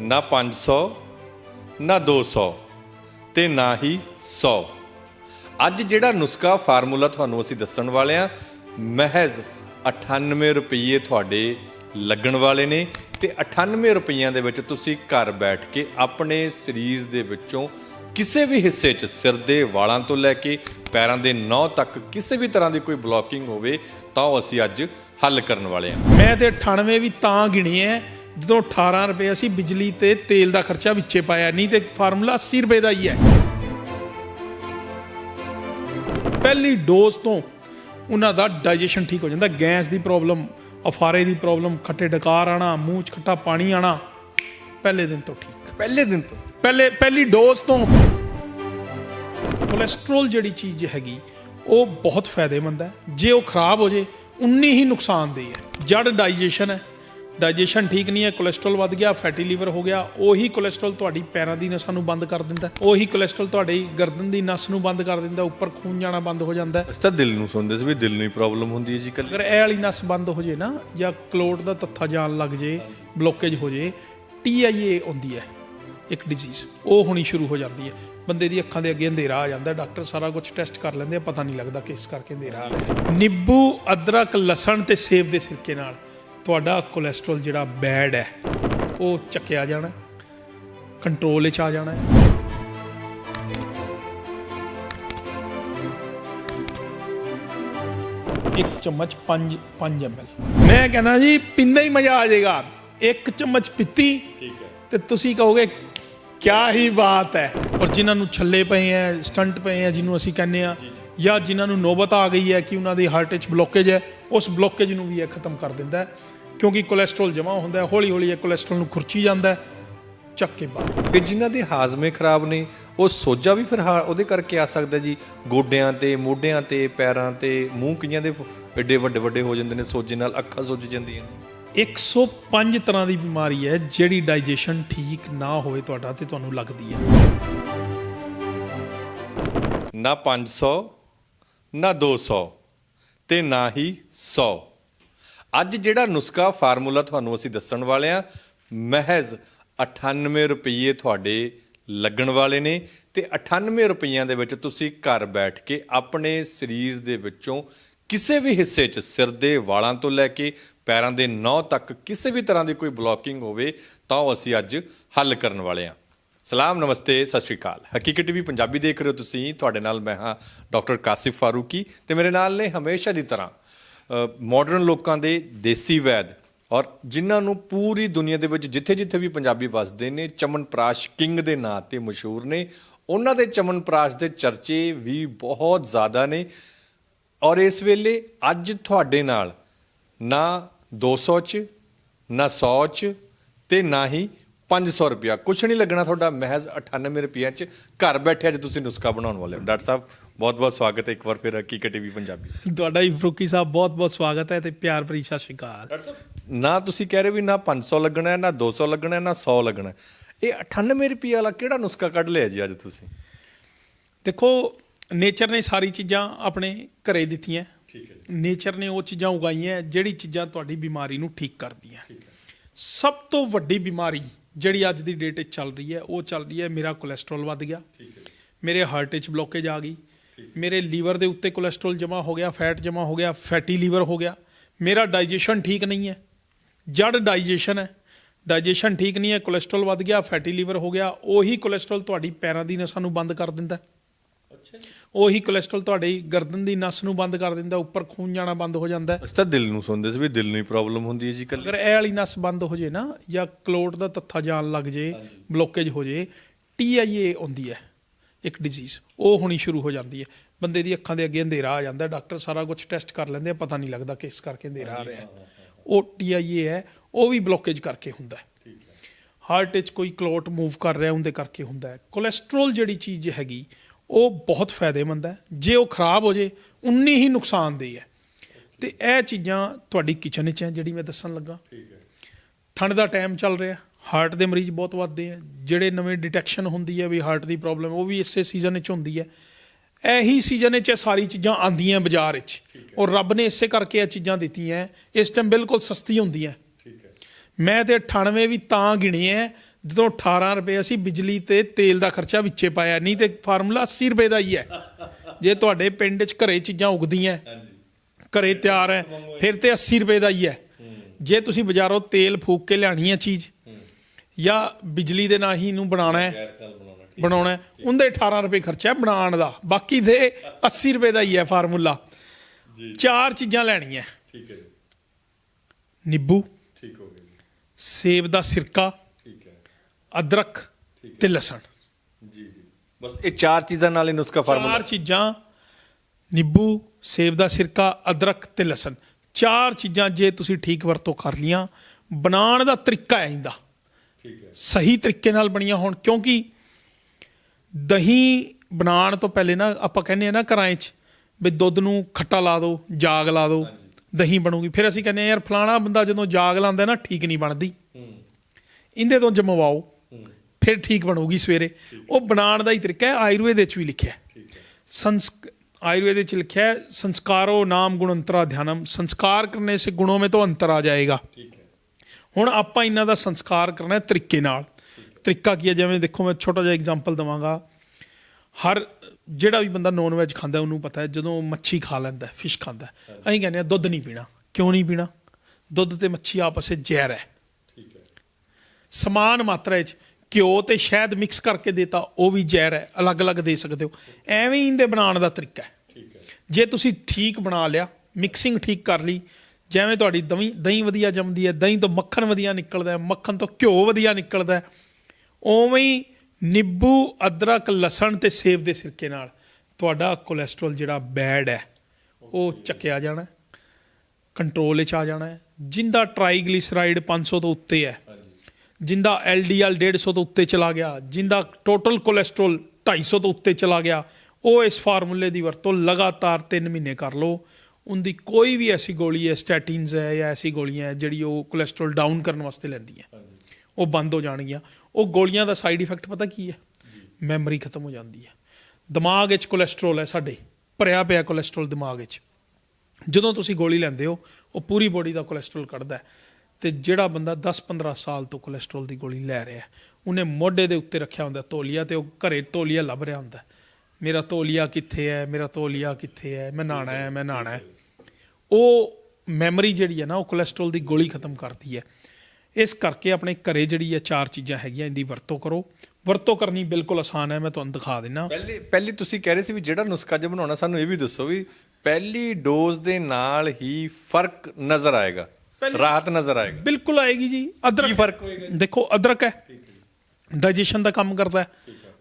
ਨਾ 500 ਨਾ 200 ਤੇ ਨਾ ਹੀ 100 ਅੱਜ ਜਿਹੜਾ ਨੁਸਖਾ ਫਾਰਮੂਲਾ ਤੁਹਾਨੂੰ ਅਸੀਂ ਦੱਸਣ ਵਾਲੇ ਆ ਮਹਿਜ਼ 98 ਰੁਪਏ ਤੁਹਾਡੇ ਲੱਗਣ ਵਾਲੇ ਨੇ ਤੇ 98 ਰੁਪਈਆਂ ਦੇ ਵਿੱਚ ਤੁਸੀਂ ਘਰ ਬੈਠ ਕੇ ਆਪਣੇ ਸਰੀਰ ਦੇ ਵਿੱਚੋਂ ਕਿਸੇ ਵੀ ਹਿੱਸੇ 'ਚ ਸਿਰ ਦੇ ਵਾਲਾਂ ਤੋਂ ਲੈ ਕੇ ਪੈਰਾਂ ਦੇ ਨਹੁੰ ਤੱਕ ਕਿਸੇ ਵੀ ਤਰ੍ਹਾਂ ਦੀ ਕੋਈ ਬਲੋਕਿੰਗ ਹੋਵੇ, ਤਾਂ ਉਹ ਅਸੀਂ ਅੱਜ ਹੱਲ ਕਰਨ ਵਾਲੇ ਹਾਂ। ਮੈਂ ਤੇ 98 ਵੀ ਤਾਂ ਗਿਣੀ ਐ ਜਦੋਂ 18 ਰੁਪਏ ਅਸੀਂ ਬਿਜਲੀ ਤੇ ਤੇਲ ਦਾ ਖਰਚਾ ਵਿੱਚੇ ਪਾਇਆ ਨਹੀਂ ਤੇ ਫਾਰਮੂਲਾ 80 ਰੁਪਏ ਦਾ ਹੀ ਹੈ। ਪਹਿਲੀ ਡੋਜ਼ ਤੋਂ ਉਹਨਾਂ ਦਾ ਡਾਈਜੈਸ਼ਨ ਠੀਕ ਹੋ ਜਾਂਦਾ ਗੈਸ ਦੀ ਪ੍ਰੋਬਲਮ ਅਫਾਰੇ ਦੀ ਪ੍ਰੋਬਲਮ ਖੱਟੇ ਡਕਾਰ ਆਣਾ ਮੂੰਹ 'ਚ ਖੱਟਾ ਪਾਣੀ ਆਣਾ ਪਹਿਲੇ ਦਿਨ ਤੋਂ ਠੀਕ। ਪਹਿਲੇ ਦਿਨ ਤੋਂ? ਪਹਿਲੇ ਪਹਿਲੀ ਡੋਜ਼ ਤੋਂ ਕੋਲੇਸਟ੍ਰੋਲ ਜਿਹੜੀ ਚੀਜ਼ ਹੈਗੀ ਉਹ ਬਹੁਤ ਫਾਇਦੇਮੰਦ ਹੈ। ਜੇ ਉਹ ਖਰਾਬ ਹੋ ਜੇ ਉਨੀ ਹੀ ਨੁਕਸਾਨਦੇਹ ਹੈ। ਜੜ ਡਾਈਜੈਸ਼ਨ ਹੈ। ਡਾਈਜੈਸ਼ਨ ਠੀਕ ਨਹੀਂ ਹੈ ਕੋਲੇਸਟ੍ਰੋਲ ਵੱਧ ਗਿਆ ਫੈਟੀ ਲੀਵਰ ਹੋ ਗਿਆ ਉਹੀ ਕੋਲੇਸਟ੍ਰੋਲ ਤੁਹਾਡੀ ਪੈਰਾਂ ਦੀ ਨਸਾਂ ਨੂੰ ਬੰਦ ਕਰ ਦਿੰਦਾ। ਉਹੀ ਕੋਲੇਸਟ੍ਰੋਲ ਤੁਹਾਡੀ ਗਰਦਨ ਦੀ ਨਸ ਨੂੰ ਬੰਦ ਕਰ ਦਿੰਦਾ ਉੱਪਰ ਖੂਨ ਜਾਣਾ ਬੰਦ ਹੋ ਜਾਂਦਾ। ਅਸੀਂ ਤਾਂ ਦਿਲ ਨੂੰ ਸੁਣਦੇ ਸੀ ਵੀ ਦਿਲ ਨੂੰ ਹੀ ਪ੍ਰੋਬਲਮ ਹੁੰਦੀ ਹੈ ਜੀ ਕੱਲ ਅਗਰ ਇਹ ਵਾਲੀ ਨਸ ਬੰਦ ਹੋ ਜੇ ਨਾ ਜਾਂ ਕਲੋਟ ਦਾ ਤੱਥਾ ਜਾਣ ਲੱਗ ਜੇ ਬਲੋਕੇਜ ਹੋ ਜੇ TIA ਹੁੰਦੀ ਹੈ ਇੱਕ ਡਿਜ਼ੀਜ਼ ਉਹ ਹੋਣੀ ਸ਼ੁਰੂ ਹੋ ਜਾਂਦੀ ਹੈ ਬੰਦੇ ਦੀ ਅੱਖਾਂ ਦੇ ਅੱਗੇ ਅੰਧੇਰਾ ਆ ਜਾਂਦਾ। ਡਾਕਟਰ ਸਾਰਾ ਕੁਝ ਟੈਸਟ ਕਰ ਲੈਂਦੇ ਆ ਪਤਾ ਨਹੀਂ ਲੱਗਦਾ ਕਿਸ ਕਰਕੇ ਅੰਧੇਰਾ ਆ ਰਿਹਾ। ਨਿੰਬੂ ਅਦਰਕ ਲਸਣ ਤੇ ਸੇਬ ਦੇ ਸਿਰਕੇ ਨਾਲ ਤੁਹਾਡਾ ਕੋਲੇਸਟ੍ਰੋਲ ਜਿਹੜਾ ਬੈਡ ਹੈ ਉਹ ਚੱਕਿਆ ਜਾਣਾ ਕੰਟਰੋਲ ਵਿੱਚ ਆ ਜਾਣਾ। ਹੈ ਇੱਕ ਚਮਚ 5 5 ml ਮੈਂ ਕਹਿੰਦਾ ਜੀ ਪਿੰਦਾ ਹੀ ਮਜ਼ਾ ਆ ਜਾਏਗਾ। ਇੱਕ ਚਮਚ ਪੀਤੀ ਠੀਕ ਹੈ। ਤੇ ਤੁਸੀਂ ਕਹੋਗੇ ਕਿਆ ਹੀ ਬਾਤ ਹੈ। ਔਰ ਜਿਨ੍ਹਾਂ ਨੂੰ ਛੱਲੇ ਪਏ ਐ ਸਟੰਟ ਪਏ ਐ ਜਿਹਨੂੰ ਅਸੀਂ ਕਹਿੰਦੇ ਆ ਜਾਂ ਜਿਨ੍ਹਾਂ ਨੂੰ ਨੌਬਤ ਆ ਗਈ ਹੈ ਕਿ ਉਹਨਾਂ ਦੀ ਹਾਰਟ ਵਿੱਚ ਬਲੋਕੇਜ ਹੈ ਉਸ ਬਲੋਕੇਜ ਨੂੰ ਵੀ ਇਹ ਖਤਮ ਕਰ ਦਿੰਦਾ ਹੈ। ਕਿਉਂਕਿ ਕੋਲੇਸਟ੍ਰੋਲ ਜਮਾ ਹੁੰਦਾ ਹੈ ਹੌਲੀ ਹੌਲੀ ਇਹ ਕੋਲੇਸਟ੍ਰੋਲ ਨੂੰ ਖੁਰਚੀ ਜਾਂਦਾ ਹੈ ਚੱਕ ਕੇ ਬਾਹਰ। ਕਿ ਜਿਨ੍ਹਾਂ ਦੇ ਹਾਜ਼ਮੇ ਖਰਾਬ ਨੇ ਉਹ ਸੋਜਾ ਵੀ ਫਿਰ ਹਾ- ਉਹਦੇ ਕਰਕੇ ਆ ਸਕਦਾ ਜੀ। ਗੋਡਿਆਂ ਤੇ ਮੋਢਿਆਂ ਤੇ ਪੈਰਾਂ ਤੇ ਮੂੰਹ ਕਈਆਂ ਦੇ ਐਡੇ ਵੱਡੇ ਵੱਡੇ ਹੋ ਜਾਂਦੇ ਨੇ ਸੋਜੇ ਨਾਲ ਅੱਖਾਂ ਸੁੱਜ ਜਾਂਦੀਆਂ ਨੇ। 105 ਤਰ੍ਹਾਂ ਦੀ ਬਿਮਾਰੀ ਹੈ ਜਿਹੜੀ ਡਾਈਜੈਸ਼ਨ ਠੀਕ ਨਾ ਹੋਵੇ ਤੁਹਾਡਾ ਤੇ ਤੁਹਾਨੂੰ ਲੱਗਦੀ ਹੈ। ਨਾ 500 ਨਾ 200 ਤੇ ਨਾ ਹੀ 100 ਅੱਜ ਜਿਹੜਾ ਨੁਸਖਾ ਫਾਰਮੂਲਾ ਤੁਹਾਨੂੰ ਅਸੀਂ ਦੱਸਣ ਵਾਲੇ ਆ ਮਹਿਜ਼ 98 ਰੁਪਏ ਤੁਹਾਡੇ ਲੱਗਣ ਵਾਲੇ ਨੇ ਤੇ 98 ਰੁਪਈਆਂ ਦੇ ਵਿੱਚ ਤੁਸੀਂ ਘਰ ਬੈਠ ਕੇ ਆਪਣੇ ਸਰੀਰ ਦੇ ਵਿੱਚੋਂ ਕਿਸੇ ਵੀ ਹਿੱਸੇ 'ਚ ਸਿਰ ਦੇ ਵਾਲਾਂ ਤੋਂ ਲੈ ਕੇ ਪੈਰਾਂ ਦੇ ਨਹੁੰ ਤੱਕ ਕਿਸੇ ਵੀ ਤਰ੍ਹਾਂ ਦੀ ਕੋਈ ਬਲੋਕਿੰਗ ਹੋਵੇ, ਤਾਂ ਉਹ ਅਸੀਂ ਅੱਜ ਹੱਲ ਕਰਨ ਵਾਲੇ ਹਾਂ। ਸਲਾਮ, ਨਮਸਤੇ, ਸਤਿ ਸ਼੍ਰੀ ਅਕਾਲ। ਹਕੀਕਤ ਟੀਵੀ ਪੰਜਾਬੀ ਦੇਖ ਰਹੇ ਹੋ ਤੁਸੀਂ। ਤੁਹਾਡੇ ਨਾਲ ਮੈਂ ਹਾਂ ਡਾਕਟਰ ਕਾਸਿਫ ਫਾਰੂਕੀ ਤੇ ਮੇਰੇ ਨਾਲ ਨੇ ਹਮੇਸ਼ਾ ਦੀ ਤਰ੍ਹਾਂ ਮਾਡਰਨ ਲੋਕਾਂ ਦੇ ਦੇਸੀ ਵੈਦ ਔਰ ਜਿਨ੍ਹਾਂ ਨੂੰ ਪੂਰੀ ਦੁਨੀਆ ਦੇ ਵਿੱਚ ਜਿੱਥੇ-ਜਿੱਥੇ ਵੀ ਪੰਜਾਬੀ ਵੱਸਦੇ ਨੇ ਚਮਨਪ੍ਰਾਸ਼ ਕਿੰਗ ਦੇ ਨਾਂ ਤੇ ਮਸ਼ਹੂਰ ਨੇ, ਉਹਨਾਂ ਦੇ ਚਮਨਪ੍ਰਾਸ਼ ਦੇ ਚਰਚੇ ਵੀ ਬਹੁਤ ਜ਼ਿਆਦਾ ਨੇ ਔਰ ਇਸ ਵੇਲੇ ਅੱਜ ਤੁਹਾਡੇ ਨਾਲ ਨਾ 200 ਚ, ਨਾ 100 ਚ ਤੇ ਨਾ ਹੀ 500 ਰੁਪਿਆ ਕੁਛ ਨਹੀਂ ਲੱਗਣਾ ਤੁਹਾਡਾ ਮਹਿਜ਼ 98 ਰੁਪਿਆ ਚ ਘਰ ਬੈਠੇ ਅੱਜ ਤੁਸੀਂ ਨੁਸਖਾ ਬਣਾਉਣ ਵਾਲੇ ਹੋ। ਡਾਕਟਰ ਸਾਹਿਬ ਬਹੁਤ ਬਹੁਤ ਸਵਾਗਤ ਹੈ ਇੱਕ ਵਾਰ ਫਿਰ ਹਕੀਕਤ ਟੀਵੀ ਪੰਜਾਬੀ। ਤੁਹਾਡਾ ਵੀ ਫਰੂਕੀ ਸਾਹਿਬ ਬਹੁਤ ਬਹੁਤ ਸਵਾਗਤ ਹੈ ਤੇ ਪਿਆਰ ਭਰੀ ਸਤਿ ਸ਼੍ਰੀ ਅਕਾਲ। ਨਾ ਤੁਸੀਂ ਕਹਿ ਰਹੇ ਵੀ ਨਾ 500 ਲੱਗਣਾ ਹੈ ਨਾ 200 ਲੱਗਣਾ ਹੈ ਨਾ 100 ਲੱਗਣਾ ਹੈ। ਇਹ 98 ਰੁਪਏ ਵਾਲਾ ਕਿਹੜਾ ਨੁਸਖਾ ਕੱਢ ਲਿਆ ਜੀ ਅੱਜ ਤੁਸੀਂ? ਦੇਖੋ ਨੇਚਰ ਨੇ ਸਾਰੀ ਚੀਜ਼ਾਂ ਆਪਣੇ ਘਰੇ ਦਿੱਤੀਆਂ। ਠੀਕ ਹੈ ਨੇਚਰ ਨੇ ਉਹ ਚੀਜ਼ਾਂ ਉਗਾਈਆਂ ਜਿਹੜੀ ਚੀਜ਼ਾਂ ਤੁਹਾਡੀ ਬਿਮਾਰੀ ਨੂੰ ਠੀਕ ਕਰਦੀਆਂ। ਸਭ ਤੋਂ ਵੱਡੀ ਬਿਮਾਰੀ ਜਿਹੜੀ ਅੱਜ ਦੀ ਡੇਟ 'ਚ ਚੱਲ ਰਹੀ ਹੈ ਉਹ ਚੱਲ ਰਹੀ ਹੈ ਮੇਰਾ ਕੋਲੇਸਟ੍ਰੋਲ ਵੱਧ ਗਿਆ। ਮੇਰੇ ਹਾਰਟ 'ਚ ਬਲੋਕੇਜ ਆ ਗਈ। ਮੇਰੇ ਲੀਵਰ ਦੇ ਉੱਤੇ ਕੋਲੇਸਟ੍ਰੋਲ ਜਮਾ ਹੋ ਗਿਆ ਫੈਟ ਜਮਾ ਹੋ ਗਿਆ ਫੈਟੀ ਲੀਵਰ ਹੋ ਗਿਆ। ਮੇਰਾ ਡਾਈਜੈਸ਼ਨ ਠੀਕ ਨਹੀਂ ਹੈ। ਜੜ ਡਾਈਜੈਸ਼ਨ ਹੈ। ਡਾਈਜੈਸ਼ਨ ਠੀਕ ਨਹੀਂ ਹੈ ਕੋਲੇਸਟ੍ਰੋਲ ਵੱਧ ਗਿਆ ਫੈਟੀ ਲੀਵਰ ਹੋ ਗਿਆ। ਉਹੀ ਕੋਲੇਸਟ੍ਰੋਲ ਤੁਹਾਡੀ ਪੈਰਾਂ ਦੀ ਨਸਾਂ ਨੂੰ ਬੰਦ ਕਰ ਦਿੰਦਾ। ਹੈ। ਉਹੀ ਕੋਲੇਸਟ੍ਰੋਲ ਤੁਹਾਡੀ ਗਰਦਨ ਦੀ ਨਸ ਨੂੰ ਬੰਦ ਕਰ ਦਿੰਦਾ ਉੱਪਰ ਖੂਨ ਜਾਣਾ ਬੰਦ ਹੋ ਜਾਂਦਾ। ਅਸੀਂ ਤਾਂ ਦਿਲ ਨੂੰ ਸੁਣਦੇ ਸੀ ਵੀ ਦਿਲ ਨੂੰ ਹੀ ਪ੍ਰੋਬਲਮ ਹੁੰਦੀ ਹੈ ਜੀ ਕੱਲ ਅਗਰ ਇਹ ਵਾਲੀ ਨਸ ਬੰਦ ਹੋ ਜੇ ਨਾ ਜਾਂ ਕਲੋਟ ਦਾ ਤੱਥਾ ਜਾਣ ਲੱਗ ਜੇ ਬਲੋਕੇਜ ਹੋ ਜੇ TIA ਹੁੰਦੀ ਹੈ। ਇੱਕ ਡਿਜ਼ੀਜ਼ ਉਹ ਹੋਣੀ ਸ਼ੁਰੂ ਹੋ ਜਾਂਦੀ ਹੈ। ਬੰਦੇ ਦੀ ਅੱਖਾਂ ਦੇ ਅੱਗੇ ਅੰਧੇਰਾ ਆ ਜਾਂਦਾ। ਡਾਕਟਰ ਸਾਰਾ ਕੁਝ ਟੈਸਟ ਕਰ ਲੈਂਦੇ ਆ ਪਤਾ ਨਹੀਂ ਲੱਗਦਾ ਕਿਸ ਕਰਕੇ ਅੰਧੇਰਾ ਆ ਰਿਹਾ ਉਹ TIA ਹੈ ਉਹ ਵੀ ਬਲੋਕੇਜ ਕਰਕੇ ਹੁੰਦਾ ਹੈ। ਹਾਰਟ ਵਿੱਚ ਕੋਈ ਕਲੋਟ ਮੂਵ ਕਰ ਰਿਹਾ ਉਹਦੇ ਕਰਕੇ ਹੁੰਦਾ ਹੈ। ਕੋਲੇਸਟ੍ਰੋਲ ਜਿਹੜੀ ਚੀਜ਼ ਹੈਗੀ ਉਹ ਬਹੁਤ ਫਾਇਦੇਮੰਦ ਹੈ। ਜੇ ਉਹ ਖਰਾਬ ਹੋ ਜੇ ਉਨੀ ਹੀ ਨੁਕਸਾਨਦੇਹ ਹੈ। ਤੇ ਇਹ ਚੀਜ਼ਾਂ ਤੁਹਾਡੀ ਕਿਚਨ ਵਿੱਚ ਹੈ ਜਿਹੜੀ ਮੈਂ ਦੱਸਣ ਲੱਗਾ। ਠੰਡ ਦਾ ਟਾਈਮ ਚੱਲ ਰਿਹਾ। ਹਾਰਟ ਦੇ ਮਰੀਜ਼ ਬਹੁਤ ਵੱਧਦੇ ਆ ਜਿਹੜੇ ਨਵੇਂ ਡਿਟੈਕਸ਼ਨ ਹੁੰਦੀ ਹੈ ਵੀ ਹਾਰਟ ਦੀ ਪ੍ਰੋਬਲਮ ਉਹ ਵੀ ਇਸੇ ਸੀਜ਼ਨ ਵਿੱਚ ਹੁੰਦੀ ਹੈ ਇਹੀ ਸੀਜ਼ਨ ਵਿੱਚ ਇਹ ਸਾਰੀ ਚੀਜ਼ਾਂ ਆਂਦੀਆਂ ਬਾਜ਼ਾਰ ਵਿੱਚ। ਔਰ ਰੱਬ ਨੇ ਇਸੇ ਕਰਕੇ ਇਹ ਚੀਜ਼ਾਂ ਦਿੱਤੀਆਂ ਇਸ ਟਾਈਮ ਬਿਲਕੁਲ ਸਸਤੀ ਹੁੰਦੀਆਂ ਮੈਂ ਤੇ 98 ਵੀ ਤਾਂ ਗਿਣੇ ਐ ਜਦੋਂ 18 ਰੁਪਏ ਅਸੀਂ ਬਿਜਲੀ ਤੇ ਤੇਲ ਦਾ ਖਰਚਾ ਵਿੱਚੇ ਪਾਇਆ ਨਹੀਂ ਤੇ ਫਾਰਮੂਲਾ 80 ਰੁਪਏ ਦਾ ਹੀ ਹੈ। ਜੇ ਤੁਹਾਡੇ ਪਿੰਡ 'ਚ ਘਰੇ ਚੀਜ਼ਾਂ ਉਗਦੀਆਂ ਘਰੇ ਤਿਆਰ ਹੈ ਫਿਰ ਤੇ 80 ਰੁਪਏ ਦਾ ਹੀ ਹੈ। ਜੇ ਤੁਸੀਂ ਬਾਜ਼ਾਰੋਂ ਤੇਲ ਫੂਕ ਕੇ ਲਿਆਣੀ ਹੈ ਚੀਜ਼ ਜਾਂ ਬਿਜਲੀ ਦੇ ਨਾਲ ਹੀ ਇਹਨੂੰ ਬਣਾਉਣਾ ਹੈ। ਗੈਸ ਨਾਲ ਬਣਾਉਣਾ ਬਣਾਉਣਾ ਹੈ, ਉਹਦੇ 18 ਰੁਪਏ ਖਰਚਾ ਹੈ ਬਣਾਉਣ ਦਾ। ਬਾਕੀ ਦੇ 80 ਰੁਪਏ ਦਾ ਹੀ ਹੈ ਫਾਰਮੂਲਾ। ਜੀ। ਚਾਰ ਚੀਜ਼ਾਂ ਲੈਣੀਆਂ। ਠੀਕ ਹੈ ਜੀ। ਨਿੰਬੂ। ਠੀਕ ਹੋ ਗਿਆ ਸੇਬ ਦਾ ਸਿਰਕਾ। ਠੀਕ ਹੈ। ਅਦਰਕ ਤੇ ਲਸਣ। ਜੀ ਜੀ। ਬਸ ਇਹ ਚਾਰ ਚੀਜ਼ਾਂ ਨਾਲ ਇਹ ਨੁਸਖਾ ਫਾਰਮੂਲਾ। ਚਾਰ ਚੀਜ਼ਾਂ ਨਿੰਬੂ ਸੇਬ ਦਾ ਸਿਰਕਾ ਅਦਰਕ ਤੇ ਲਸਣ। ਚਾਰ ਚੀਜ਼ਾਂ ਜੇ ਤੁਸੀਂ ਠੀਕ ਵਰਤੋਂ ਕਰ ਲੀਆਂ ਬਣਾਉਣ ਦਾ ਤਰੀਕਾ ਹੈ ਇਹਦਾ ਹੈ ਸਹੀ ਤਰੀਕੇ ਨਾਲ ਬਣੀਆਂ ਹੋਣ ਕਿਉਂਕਿ ਦਹੀਂ ਬਣਾਉਣ ਤੋਂ ਪਹਿਲੇ ਨਾ ਆਪਾਂ ਕਹਿੰਦੇ ਆ ਨਾ ਘਰਾਂ 'ਚ ਵੀ ਦੁੱਧ ਨੂੰ ਖੱਟਾ ਲਾ ਦਿਓ ਜਾਗ ਲਾ ਦਿਓ ਦਹੀਂ ਬਣੂਗੀ। ਫਿਰ ਅਸੀਂ ਕਹਿੰਦੇ ਆ ਯਾਰ ਫਲਾਣਾ ਬੰਦਾ ਜਦੋਂ ਜਾਗ ਲਾਉਂਦਾ ਨਾ ਠੀਕ ਨਹੀਂ ਬਣਦੀ। ਇਹਦੇ ਤੋਂ ਜਮਵਾਓ ਫਿਰ ਠੀਕ ਬਣੂਗੀ ਸਵੇਰੇ। ਉਹ ਬਣਾਉਣ ਦਾ ਹੀ ਤਰੀਕਾ ਹੈ ਆਯੁਰਵੇਦ ਵਿੱਚ ਵੀ ਲਿਖਿਆ ਸੰਸ ਆਯੁਰਵੇਦ ਵਿੱਚ ਲਿਖਿਆ ਹੈ ਸੰਸਕਾਰੋ ਨਾਮ ਗੁਣ ਅੰਤਰਾ ਧਿਆਨਮ ਸੰਸਕਾਰ ਕਰਨੇ ਸੇ ਗੁਣੋਂ ਮੇ ਤੋਂ ਅੰਤਰ ਆ ਜਾਏਗਾ। ਹੁਣ ਆਪਾਂ ਇਹਨਾਂ ਦਾ ਸੰਸਕਾਰ ਕਰਨਾ ਹੈ ਤਰੀਕੇ ਨਾਲ। ਤਰੀਕਾ ਕੀ ਹੈ? ਜਿਵੇਂ ਦੇਖੋ ਮੈਂ ਛੋਟਾ ਜਿਹਾ ਐਗਜ਼ਾਮਪਲ ਦਵਾਂਗਾ। ਹਰ ਜਿਹੜਾ ਵੀ ਬੰਦਾ ਨੌਨ ਵੈਜ ਖਾਂਦਾ ਉਹਨੂੰ ਪਤਾ ਹੈ ਜਦੋਂ ਮੱਛੀ ਖਾ ਲੈਂਦਾ ਫਿਸ਼ ਖਾਂਦਾ ਅਸੀਂ ਕਹਿੰਦੇ ਆ ਦੁੱਧ ਨਹੀਂ ਪੀਣਾ। ਕਿਉਂ ਨਹੀਂ ਪੀਣਾ? ਦੁੱਧ ਤੇ ਮੱਛੀ ਆਪਸ ਵਿੱਚ ਜ਼ਹਿਰ ਹੈ। ਠੀਕ ਹੈ। ਸਮਾਨ ਮਾਤਰਾ ਵਿੱਚ ਘਿਓ ਤੇ ਸ਼ਹਿਦ ਮਿਕਸ ਕਰਕੇ ਦੇਤਾ ਉਹ ਵੀ ਜ਼ਹਿਰ ਹੈ। ਅਲੱਗ-ਅਲੱਗ ਦੇ ਸਕਦੇ ਹੋ। ਐਵੇਂ ਹੀ ਇਹਦੇ ਬਣਾਉਣ ਦਾ ਤਰੀਕਾ ਹੈ। ਠੀਕ ਹੈ। ਜੇ ਤੁਸੀਂ ਠੀਕ ਬਣਾ ਲਿਆ ਮਿਕਸਿੰਗ ਠੀਕ ਕਰ ਲਈ ਜਿਵੇਂ ਤੁਹਾਡੀ ਦਹੀਂ ਦਹੀਂ ਵਧੀਆ ਜੰਮਦੀ ਹੈ, ਦਹੀਂ ਤੋਂ ਮੱਖਣ ਵਧੀਆ ਨਿਕਲਦਾ ਹੈ, ਮੱਖਣ ਤੋਂ ਘਿਓ ਵਧੀਆ ਨਿਕਲਦਾ ਹੈ। ਉਵੇਂ ਹੀ ਨਿੰਬੂ, ਅਦਰਕ, ਲਸਣ ਤੇ ਸੇਬ ਦੇ ਸਿਰਕੇ ਨਾਲ ਤੁਹਾਡਾ ਕੋਲੇਸਟ੍ਰੋਲ ਜਿਹੜਾ ਬੈਡ ਹੈ, ਉਹ ਚੱਕਿਆ ਜਾਣਾ ਕੰਟਰੋਲ ਵਿੱਚ ਆ ਜਾਣਾ ਹੈ। ਜਿੰਦਾ ਟ੍ਰਾਈਗਲਿਸਰਾਈਡ 500 ਤੋਂ ਉੱਤੇ ਹੈ, ਜਿੰਦਾ LDL 150 ਤੋਂ ਉੱਤੇ ਚਲਾ ਗਿਆ, ਜਿੰਦਾ ਟੋਟਲ ਕੋਲੇਸਟ੍ਰੋਲ 250 ਤੋਂ ਉੱਤੇ ਚਲਾ ਗਿਆ, ਉਹ ਇਸ ਫਾਰਮੂਲੇ ਦੀ ਵਰਤੋਂ ਲਗਾਤਾਰ 3 ਮਹੀਨੇ ਕਰ ਲਓ। ਉਹਦੀ ਕੋਈ ਵੀ ਐਸੀ ਗੋਲੀ ਹੈ, ਸਟੈਟਿਨਸ ਹੈ ਜਾਂ ਐਸੀ ਗੋਲੀਆਂ ਹੈ, ਜਿਹੜੀ ਉਹ ਕੋਲੇਸਟ੍ਰੋਲ ਡਾਊਨ ਕਰਨ ਵਾਸਤੇ ਲੈਂਦੀ ਹੈ। ਉਹ ਬੰਦ ਹੋ ਜਾਣਗੀਆਂ। ਉਹ ਗੋਲੀਆਂ ਦਾ ਸਾਈਡ ਇਫੈਕਟ ਪਤਾ ਕੀ ਹੈ? ਮੈਮਰੀ ਖਤਮ ਹੋ ਜਾਂਦੀ ਹੈ। ਦਿਮਾਗ ਵਿੱਚ ਕੋਲੇਸਟ੍ਰੋਲ ਹੈ ਸਾਡੇ। ਭਰਿਆ ਪਿਆ ਕੋਲੇਸਟ੍ਰੋਲ ਦਿਮਾਗ ਵਿੱਚ। ਜਦੋਂ ਤੁਸੀਂ ਗੋਲੀ ਲੈਂਦੇ ਹੋ, ਉਹ ਪੂਰੀ ਬੋਡੀ ਦਾ ਕੋਲੇਸਟ੍ਰੋਲ ਕੱਢਦਾ ਹੈ। ਤੇ ਜਿਹੜਾ ਬੰਦਾ 10-15 ਸਾਲ ਤੋਂ ਕੋਲੇਸਟ੍ਰੋਲ ਦੀ ਗੋਲੀ ਲੈ ਰਿਹਾ ਉਹਨੇ ਮੋਢੇ ਦੇ ਉੱਤੇ ਰੱਖਿਆ ਹੁੰਦਾ ਤੋਲੀਆ ਤੇ ਉਹ ਘਰੇ ਤੋਲੀਆ ਲੱਭ ਰਿਹਾ ਹੁੰਦਾ ਮੇਰਾ ਤੋਲੀਆ ਕਿੱਥੇ ਹੈ? ਮੇਰਾ ਤੋਲੀਆ ਕਿੱਥੇ ਹੈ? ਮੈਂ ਨਹਾਣਾ ਹੈ, ਮੈਂ ਨਹਾਣਾ ਹੈ। ਉਹ ਮੈਮਰੀ ਜਿਹੜੀ ਹੈ ਨਾ ਉਹ ਕੋਲੇਸਟ੍ਰੋਲ ਦੀ ਗੋਲੀ ਖਤਮ ਕਰਦੀ ਹੈ। ਇਸ ਕਰਕੇ ਆਪਣੇ ਘਰੇ ਜਿਹੜੀ ਹੈ ਚਾਰ ਚੀਜ਼ਾਂ ਹੈਗੀਆਂ ਇਹਦੀ ਵਰਤੋਂ ਕਰੋ। ਵਰਤੋਂ ਕਰਨੀ ਬਿਲਕੁਲ ਆਸਾਨ ਹੈ ਮੈਂ ਤੁਹਾਨੂੰ ਦਿਖਾ ਦਿੰਨਾ। ਪਹਿਲੇ ਪਹਿਲੇ ਤੁਸੀਂ ਕਹਿ ਰਹੇ ਸੀ ਵੀ ਜਿਹੜਾ ਨੁਸਖਾ ਜੇ ਬਣਾਉਣਾ ਸਾਨੂੰ ਇਹ ਵੀ ਦੱਸੋ ਵੀ ਪਹਿਲੀ ਡੋਜ਼ ਦੇ ਨਾਲ ਹੀ ਫ਼ਰਕ ਨਜ਼ਰ ਆਏਗਾ। ਰਾਹਤ ਨਜ਼ਰ ਆਏਗਾ। ਬਿਲਕੁਲ ਆਏਗੀ ਜੀ ਅਦਰਕ ਕੀ ਫ਼ਰਕ ਹੋਏਗਾ ਦੇਖੋ ਅਦਰਕ ਹੈ। ਡਾਈਜੈਸ਼ਨ ਦਾ ਕੰਮ ਕਰਦਾ ਹੈ।